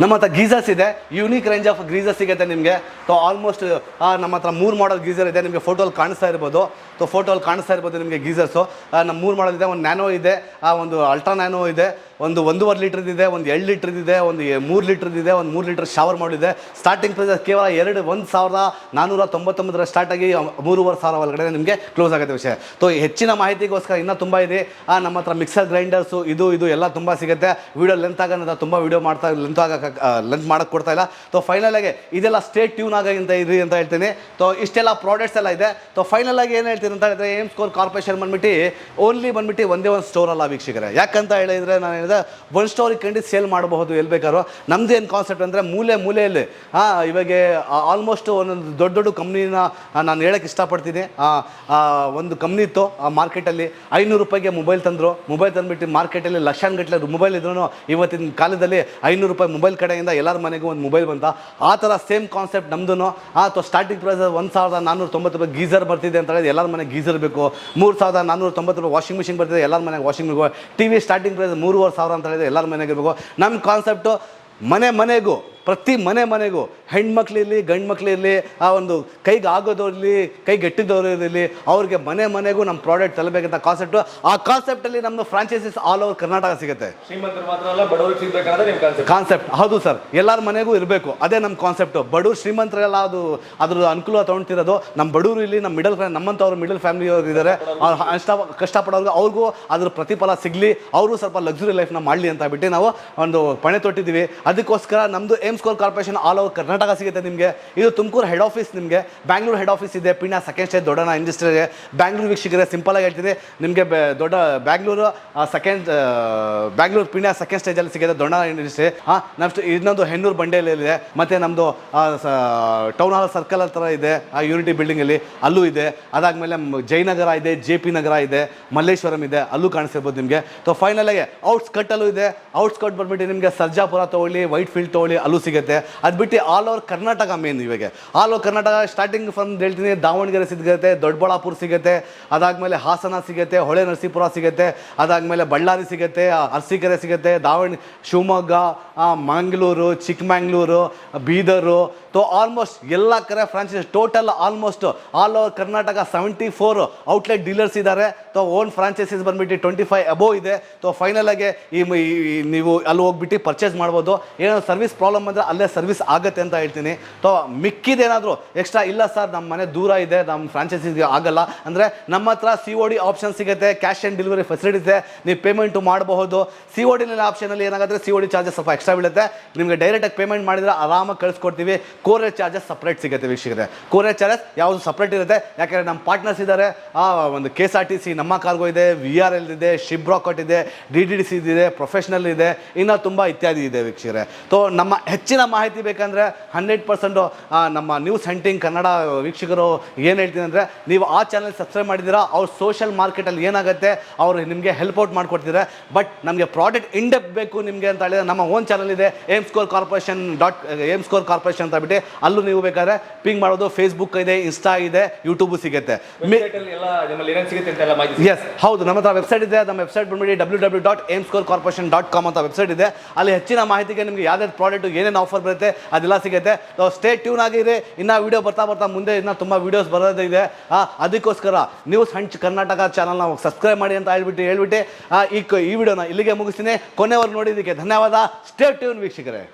ನಮ್ಮ ಹತ್ರ ಗೀಸರ್ಸ್ ಇದೆ ಯೂನಿಕ್ ರೇಂಜ್ ಆಫ್ ಗೀಸರ್ ಸಿಗುತ್ತೆ ನಿಮಗೆ. ಸೊ ಆಲ್ಮೋಸ್ಟ್ ನಮ್ಮ ಹತ್ರ ಮೂರು ಮಾಡಲ್ ಗೀಸರ್ ಇದೆ, ನಿಮಗೆ ಫೋಟೋಲ್ಲಿ ಕಾಣಿಸ್ತಾ ಇರ್ಬೋದು. ಸೊ ಫೋಟೋಲ್ಲಿ ಕಾಣಿಸ್ತಾ ಇರ್ಬೋದು ನಿಮಗೆ ಗೀಸರ್ಸು. ನಮ್ಮ ಮೂರು ಮಾಡಲ್ ಇದೆ, ಒಂದು ನ್ಯಾನೋ ಇದೆ, ಆ, ಒಂದು ಅಲ್ಟ್ರಾ ನ್ಯಾನೋ ಇದೆ. ಒಂದು ಒಂದೂವರೆ ಇದೆ, ಒಂದು ಎರಡು ಇದೆ, ಒಂದು ಮೂರು ಇದೆ, ಒಂದು ಮೂರು ಲೀಟ್ರ್ ಶವರ್ ಮಾಡಿದೆ. ಸ್ಟಾರ್ಟಿಂಗ್ ಪ್ರೈಸ್ ಕೇವಲ ಎರಡು, ಒಂದು ಸಾವಿರದ ನಾನ್ನೂರ ತೊಂಬತ್ತೊಂಬತ್ತರ ಸ್ಟಾರ್ಟಾಗಿ ಮೂರುವರೆ ಸಾವಿರ ಒಳಗಡೆ ನಿಮಗೆ ಕ್ಲೋಸ್ ಆಗುತ್ತೆ ವಿಷಯ. ಸೊ ಹೆಚ್ಚಿನ ಮಾಹಿತಿಗೋಸ್ಕರ ಇನ್ನೂ ತುಂಬ ಇದೆ. ನಮ್ಮ ಹತ್ರ ಮಿಕ್ಸರ್ ಗ್ರೈಂಡರ್ಸು ಇದು ಇದು ಎಲ್ಲ ತುಂಬ ಸಿಗುತ್ತೆ. ವೀಡಿಯೋ ಲೆಂತ್ ಆಗೋಣ ತುಂಬ ವೀಡಿಯೋ ಮಾಡ್ತಾ ಲೆಂತ್ ಆಗ ಲೆಂತ್ ಮಾಡೋಕ್ಕೆ ಕೊಡ್ತಾ ಇಲ್ಲ. ಸೊ ಫೈನಲಾಗಿ ಇದೆಲ್ಲ ಸ್ಟೇಟ್ ಟ್ಯೂನ್ ಆಗಿ ಅಂತ ಇರಿ ಅಂತ ಹೇಳ್ತೀನಿ. ಸೊ ಇಷ್ಟೆಲ್ಲ ಪ್ರಾಡಕ್ಟ್ಸ್ ಎಲ್ಲ ಇದೆ. ಸೊ ಫೈನಲ್ ಆಗಿ ಏನು ಹೇಳ್ತೀನಿ ಅಂತ ಹೇಳಿದ್ರೆ ಏಮ್ ಸ್ಕೋರ್ ಕಾರ್ಪೊರೇಷನ್ ಬಂದ್ಬಿಟ್ಟು ಓನ್ಲಿ ಬಂದ್ಬಿಟ್ಟು ಒಂದೇ ಒಂದು ಸ್ಟೋರಲ್ಲ ವೀಕ್ಷಕರೇ. ಯಾಕಂತ ಹೇಳಿದರೆ ನಾನು ಹೇಳಿದ್ರೆ ಸ್ಟೋರಿ ಸ್ಟೋರಿಗೆ ಕಂಡು ಸೇಲ್ ಮಾಡಬಹುದು, ಎಲ್ಲಿ ಬೇಕಾದ್ರೂ. ನಮ್ದು ಏನು ಕಾನ್ಸೆಪ್ಟ್ ಅಂದರೆ ಮೂಲೆ ಮೂಲೆಯಲ್ಲಿ ಹಾಂ ಇವಾಗ ಆಲ್ಮೋಸ್ಟ್ ಒಂದೊಂದು ದೊಡ್ಡ ದೊಡ್ಡ ಕಂಪ್ನಿನ ನಾನು ಹೇಳೋಕ್ಕೆ ಇಷ್ಟಪಡ್ತೀನಿ. ಒಂದು ಕಂಪ್ನಿ ಇತ್ತು, ಆ ಮಾರ್ಕೆಟಲ್ಲಿ ಐನೂರು ರೂಪಾಯಿಗೆ ಮೊಬೈಲ್ ತಂದರು. ಮೊಬೈಲ್ ತಂದುಬಿಟ್ಟು ಮಾರ್ಕೆಟಲ್ಲಿ ಲಕ್ಷಾನುಗಟ್ಟಲೆ ಮೊಬೈಲ್ ಇದ್ರೂ ಇವತ್ತಿನ ಕಾಲದಲ್ಲಿ ಐನೂರು ರೂಪಾಯಿ ಮೊಬೈಲ್ ಕಡೆಯಿಂದ ಎಲ್ಲರ ಮನೆಗೂ ಒಂದು ಮೊಬೈಲ್ ಬಂತ. ಆ ಥರ ಸೇಮ್ ಕಾನ್ಸೆಪ್ಟ್ ನಮ್ದು ಅಥವಾ ಸ್ಟಾರ್ಟಿಂಗ್ ಪ್ರೈಸ್ ಒಂದು ಸಾವಿರದ ನಾನ್ನೂರ ತೊಂಬತ್ತು ರೂಪಾಯಿ ಗೀಸರ್ ಬರ್ತಿದೆ ಅಂತ ಹೇಳಿದ್ರೆ ಎಲ್ಲರ ಮನೆಗೆ ಗೀಸರ್ ಬೇಕು. ಮೂರು ಸಾವಿರದ ನಾನ್ನೂರ ತೊಂಬತ್ತು ರೂಪಾಯಿ ವಾಷಿಂಗ್ ಮಿಷಿನ್ ಬರ್ತಿದೆ, ಎಲ್ಲರ ಮನೆಗೆ washing T V starting price ಮೂರುವರೆ ಸಾವಿರ ಅಂತ ಹೇಳಿದ್ರೆ ಎಲ್ಲರ ಮನೆಗೆ ಇರಬೇಕು ನಮ್ಮ ಕಾನ್ಸೆಪ್ಟು ಮನೆ ಮನೆಗೂ ಪ್ರತಿ ಮನೆ ಮನೆಗೂ ಹೆಣ್ಮಕ್ಳಿರಲಿ ಗಂಡು ಮಕ್ಳಿರಲಿ ಆ ಒಂದು ಕೈಗೆ ಆಗೋದವ್ರಲ್ಲಿ ಕೈ ಗಟ್ಟಿದವ್ರು ಇರಲಿ ಅವ್ರಿಗೆ ಮನೆ ಮನೆಗೂ ನಮ್ಮ ಪ್ರಾಡಕ್ಟ್ ತಲಬೇಕಂತ ಕಾನ್ಸೆಪ್ಟು ಆ ಕಾನ್ಸೆಪ್ಟಲ್ಲಿ ನಮ್ಮದು ಫ್ರಾಂಚೈಸಿಸ್ ಆಲ್ ಓವರ್ ಕರ್ನಾಟಕ ಸಿಗುತ್ತೆ. ಕಾನ್ಸೆಪ್ಟ್ ಹೌದು ಸರ್ ಎಲ್ಲರ ಮನೆಗೂ ಇರಬೇಕು. ಅದೇ ನಮ್ಮ ಕಾನ್ಸೆಪ್ಟು ಬಡವ್ರು ಶ್ರೀಮಂತರೆಲ್ಲ ಅದು ಅದ್ರ ಅನುಕೂಲ ತೊಗೊಳ್ತಿರೋದು ನಮ್ಮ ಬಡವರು ಇಲ್ಲಿ ನಮ್ಮ ಮಿಡಲ್ ನಮ್ಮಂಥವ್ರು ಮಿಡಲ್ ಫ್ಯಾಮಿಲಿ ಅವ್ರು ಇದ್ದಾರೆ ಅವ್ರು ಅಷ್ಟ ಕಷ್ಟಪಡೋರ್ಗೆ ಅವ್ರಿಗೂ ಅದ್ರ ಪ್ರತಿಫಲ ಸಿಗಲಿ. ಅವರು ಸ್ವಲ್ಪ ಲಕ್ಸುರಿ ಲೈಫ್ನ ಮಾಡಲಿ ಅಂತ ಬಿಟ್ಟು ನಾವು ಒಂದು ಪಣೆ ತೊಟ್ಟಿದ್ದೀವಿ. ಅದಕ್ಕೋಸ್ಕರ ನಮ್ಮದು aim score corporation all over Karnataka ಸಿಗುತ್ತೆ ನಿಮಗೆ. ಇದು ತುಮಕೂರು ಹೆಡ್ ಆಫೀಸ್ ನಿಮಗೆ. ಬ್ಯಾಂಗ್ಳೂರು ಹೆಡ್ ಆಫೀಸ್ ಇದೆ. Peenya second stage Doddanna industry ಇದೆ. ಬ್ಯಾಂಗ್ಳೂರು ಸಿಂಪಲ್ ಆಗಿ ಹೇಳ್ತೀನಿ. ನಿಮಗೆ ದೊಡ್ಡ ಬ್ಯಾಂಗ್ಳೂರು ಸೆಕೆಂಡ್ ಬ್ಯಾಂಗ್ಳೂರು ಪೀಣ್ಯ ಸೆಕೆಂಡ್ ಸ್ಟೇಜಲ್ಲಿ ಸಿಗುತ್ತೆ ದೊಡ್ಡ ಇಂಡಸ್ಟ್ರಿ ಹಾಂ ನಮ್ಮ ಇನ್ನೊಂದು ಹೆಣ್ಣೂರು ಬಂಡೆಯಲ್ಲಿದೆ. ಮತ್ತು ನಮ್ಮದು ಟೌನ್ ಹಾಲ್ ಸರ್ಕಲ್ ಹತ್ರ ಇದೆ. ಆ ಯೂನಿಟಿ ಬಿಲ್ಡಿಂಗಲ್ಲಿ ಅಲ್ಲೂ. ಇದೆ. ಅದಾದಮೇಲೆ ಜಯನಗರ ಇದೆ ಜೆ ಪಿ ನಗರ ಇದೆ. ಮಲ್ಲೇಶ್ವರಂ ಇದೆ. ಅಲ್ಲೂ ಕಾಣಿಸಿರ್ಬೋದು ನಿಮಗೆ. ಸೊ ಫೈನಲ್ ಆಗಿ ಔಟ್ಸ್ಕಟ್ಟಲ್ಲೂ ಇದೆ. ಔಟ್ಸ್ಕಟ್ ಬಂದ್ಬಿಟ್ಟು ನಿಮಗೆ ಸರ್ಜಾಪುರ ತೊಗೊಳ್ಳಿ ವೈಟ್ ಫೀಲ್ಡ್ ತೊಗೊಳ್ಳಿ, ಅಲ್ಲೂ ಸಿಗುತ್ತೆ. ಅದು ಬಿಟ್ಟು ಆಲ್ ಓವರ್ ಕರ್ನಾಟಕ ಮೇನ್ ಇವಾಗ. All over Karnataka starting from ಹೇಳ್ತೀನಿ, ದಾವಣಗೆರೆ ಸಿಗುತ್ತೆ, ದೊಡ್ಡಬಳ್ಳಾಪುರ ಸಿಗುತ್ತೆ ಅದಾದಮೇಲೆ ಹಾಸನ ಸಿಗುತ್ತೆ, ಹೊಳೆ ನರಸೀಪುರ ಸಿಗುತ್ತೆ ಅದಾದಮೇಲೆ ಬಳ್ಳಾರಿ ಸಿಗುತ್ತೆ, ಅರಸೀಕೆರೆ ಸಿಗುತ್ತೆ, ದಾವಣ, ಶಿವಮೊಗ್ಗ ಮಂಗಳೂರು, ಚಿಕ್ಕಮಂಗ್ಳೂರು, ಬೀದರು ಸೊ ಆಲ್ಮೋಸ್ಟ್ ಎಲ್ಲ ಕಡೆ franchise total almost all over Karnataka seventy four outlet dealers ಇದ್ದಾರೆ ಸೊ ಓನ್ ಫ್ರಾಂಚೈಸೀಸ್ ಬಂದ್ಬಿಟ್ಟು ಟ್ವೆಂಟಿ ಫೈವ್ ಅಬೋ ಇದೆ. ಸೊ ಫೈನಲ್ ಆಗಿ ಈ ನೀವು ಅಲ್ಲಿ ಹೋಗ್ಬಿಟ್ಟು ಪರ್ಚೇಸ್ ಮಾಡ್ಬೋದು. ಏನೋ ಸರ್ವಿಸ್ ಪ್ರಾಬ್ಲಮ್ ಅಂದರೆ ಅಲ್ಲೇ ಸರ್ವಿಸ್ ಆಗುತ್ತೆ ಅಂತ ಹೇಳ್ತೀನಿ. ಸೊ ಮಿಕ್ಕಿದೇನಾದರೂ ಎಕ್ಸ್ಟ್ರಾ ಇಲ್ಲ ಸರ್ ನಮ್ಮ ಮನೆ ದೂರ ಇದೆ ನಮ್ಮ ಫ್ರಾಂಚೈಸಿಗೆ ಆಗಲ್ಲ. ಅಂದರೆ ನಮ್ಮ ಹತ್ರ ಸಿ ಒ ಡಿ ಆಪ್ಷನ್ ಸಿಗುತ್ತೆ ಕ್ಯಾಶ್ ಆ್ಯಂಡ್ ಡೆಲಿವರಿ ಫೆಸಿಲಿಟಿ ಇದೆ. ನೀವು ಪೇಮೆಂಟು ಮಾಡಬಹುದು. ಸಿ ಒ ಡಿನಲ್ಲಿ ಆಪ್ಷನಲ್ಲಿ ಏನಾಗುತ್ತೆ ಸಿ ಒ ಡಿ ಚಾರ್ಜಸ್ ಸ್ವಲ್ಪ ಎಕ್ಸ್ಟ್ರಾ ಬೀಳುತ್ತೆ. ನಿಮಗೆ ಡೈರೆಕ್ಟಾಗಿ ಪೇಮೆಂಟ್ ಮಾಡಿದರೆ ಆರಾಮಾಗಿ ಕಳಿಸ್ಕೊಡ್ತೀವಿ. ಕೋರೇಜ್ ಚಾರ್ಜಸ್ ಸಪ್ರೇಟ್ ಸಿಗುತ್ತೆ ವೀಕ್ಷಕರೆ. ಕೋರಿಯರ್ ಚಾರ್ಜಸ್ ಯಾವುದು ಸಪ್ರೇಟ್ ಇರುತ್ತೆ. ಯಾಕಂದರೆ ನಮ್ಮ ಪಾರ್ಟ್ನರ್ಸ್ ಇದ್ದಾರೆ ಆ ಒಂದು K S R T C ನಮ್ಮ ಕಾರ್ಗೋ ಇದೆ ವಿ ಆರ್ ಎಲ್ ಇದೆ ಶಿಬ್ ರಾಕಟ್ ಇದೆ ಡಿ ಡಿ ಡಿ ಸಿ ಇದೆ ಪ್ರೊಫೆಷ್ನಲ್ ಇದೆ, ಇನ್ನೂ ತುಂಬ ಇತ್ಯಾದಿ ಇದೆ ವೀಕ್ಷಕರೆ. ಸೊ ನಮ್ಮ ಹೆಚ್ಚಿನ ಮಾಹಿತಿ ಬೇಕಂದರೆ ಹಂಡ್ರೆಡ್ ಪರ್ಸೆಂಟು ನಮ್ಮ ನ್ಯೂಸ್ ಹಂಟಿಂಗ್ ಕನ್ನಡ ವೀಕ್ಷಕರು ಏನು ಹೇಳ್ತೀನಿ ಅಂದರೆ, ನೀವು ಆ ಚಾನಲ್ ಸಬ್ಸ್ಕ್ರೈಬ್ ಮಾಡಿದ್ದೀರಾ, ಅವ್ರ ಸೋಷಿಯಲ್ ಮಾರ್ಕೆಟಲ್ಲಿ ಏನಾಗುತ್ತೆ, ಅವರು ನಿಮಗೆ ಹೆಲ್ಪ್ ಔಟ್ ಮಾಡ್ಕೊಡ್ತಿದ್ದಾರೆ ಬಟ್ ನಮಗೆ ಪ್ರಾಡಕ್ಟ್ ಇಂಡೆಪ್ ಬೇಕು ನಿಮಗೆ ಅಂತ ಹೇಳಿದ್ರೆ, ನಮ್ಮ ಓನ್ ಚಾನಲ್ ಇದೆ aim score corporation dot aim score corporation ಅಂತ ಬಿಟ್ಟು ಅಲ್ಲೂ ನೀವು ಬೇಕಾದ್ರೆ ಪಿಂಗ್ ಮಾಡೋದು ಫೇಸ್ಬುಕ್ ಇದೆ ಇನ್ಸ್ಟಾ ಇದೆ ಯೂಟ್ಯೂಬು ಸಿಗುತ್ತೆ. ಎಸ್ ಹೌದು ನಮ್ಮ ಹತ್ರ ವೆಬ್ಸೈಟ್ ಇದೆ ನಮ್ಮ ವೆಬ್ಸೈಟ್ ಬಂದ್ಬಿಟ್ಟು W W dot aim score corporation dot com ಅಂತ ವೆಬ್ಸೈಟ್ ಇದೆ. ಅಲ್ಲಿ ಹೆಚ್ಚಿನ ಮಾಹಿತಿಗೆ ನಿಮಗೆ ಯಾವ್ದಾದ್ರು ಪ್ರಾಡಕ್ಟ್ ಏನೇನು ಆಫರ್ ಬರುತ್ತೆ ಅದೆಲ್ಲ ಸಿಗುತ್ತೆ. ಸ್ಟೇ ಟ್ಯೂನ್ ಆಗಿರಿ. ಇನ್ನು ವೀಡಿಯೋ ಬರ್ತಾ ಬರ್ತಾ ಮುಂದೆ ಇನ್ನೂ ತುಂಬ ವೀಡಿಯೋಸ್ ಬರೋದಿದೆ ಅದಕ್ಕೋಸ್ಕರ ನ್ಯೂಸ್ ಹಂಚ್ ಕರ್ನಾಟಕ ಚಾನಲ್ನ ಸಬ್ಸ್ಕ್ರೈಬ್ ಮಾಡಿ ಅಂತ ಹೇಳ್ಬಿಟ್ಟು ಹೇಳ್ಬಿಟ್ಟು. ಈ ಈ ವಿಡಿಯೋನ ಇಲ್ಲಿಗೆ ಮುಗಿಸ್ತೀನಿ. ಕೊನೆವರೆಗೂ ನೋಡಿದ್ದಕ್ಕೆ ಧನ್ಯವಾದ. ಸ್ಟೇ ಟ್ಯೂನ್ ವೀಕ್ಷಕರೇ.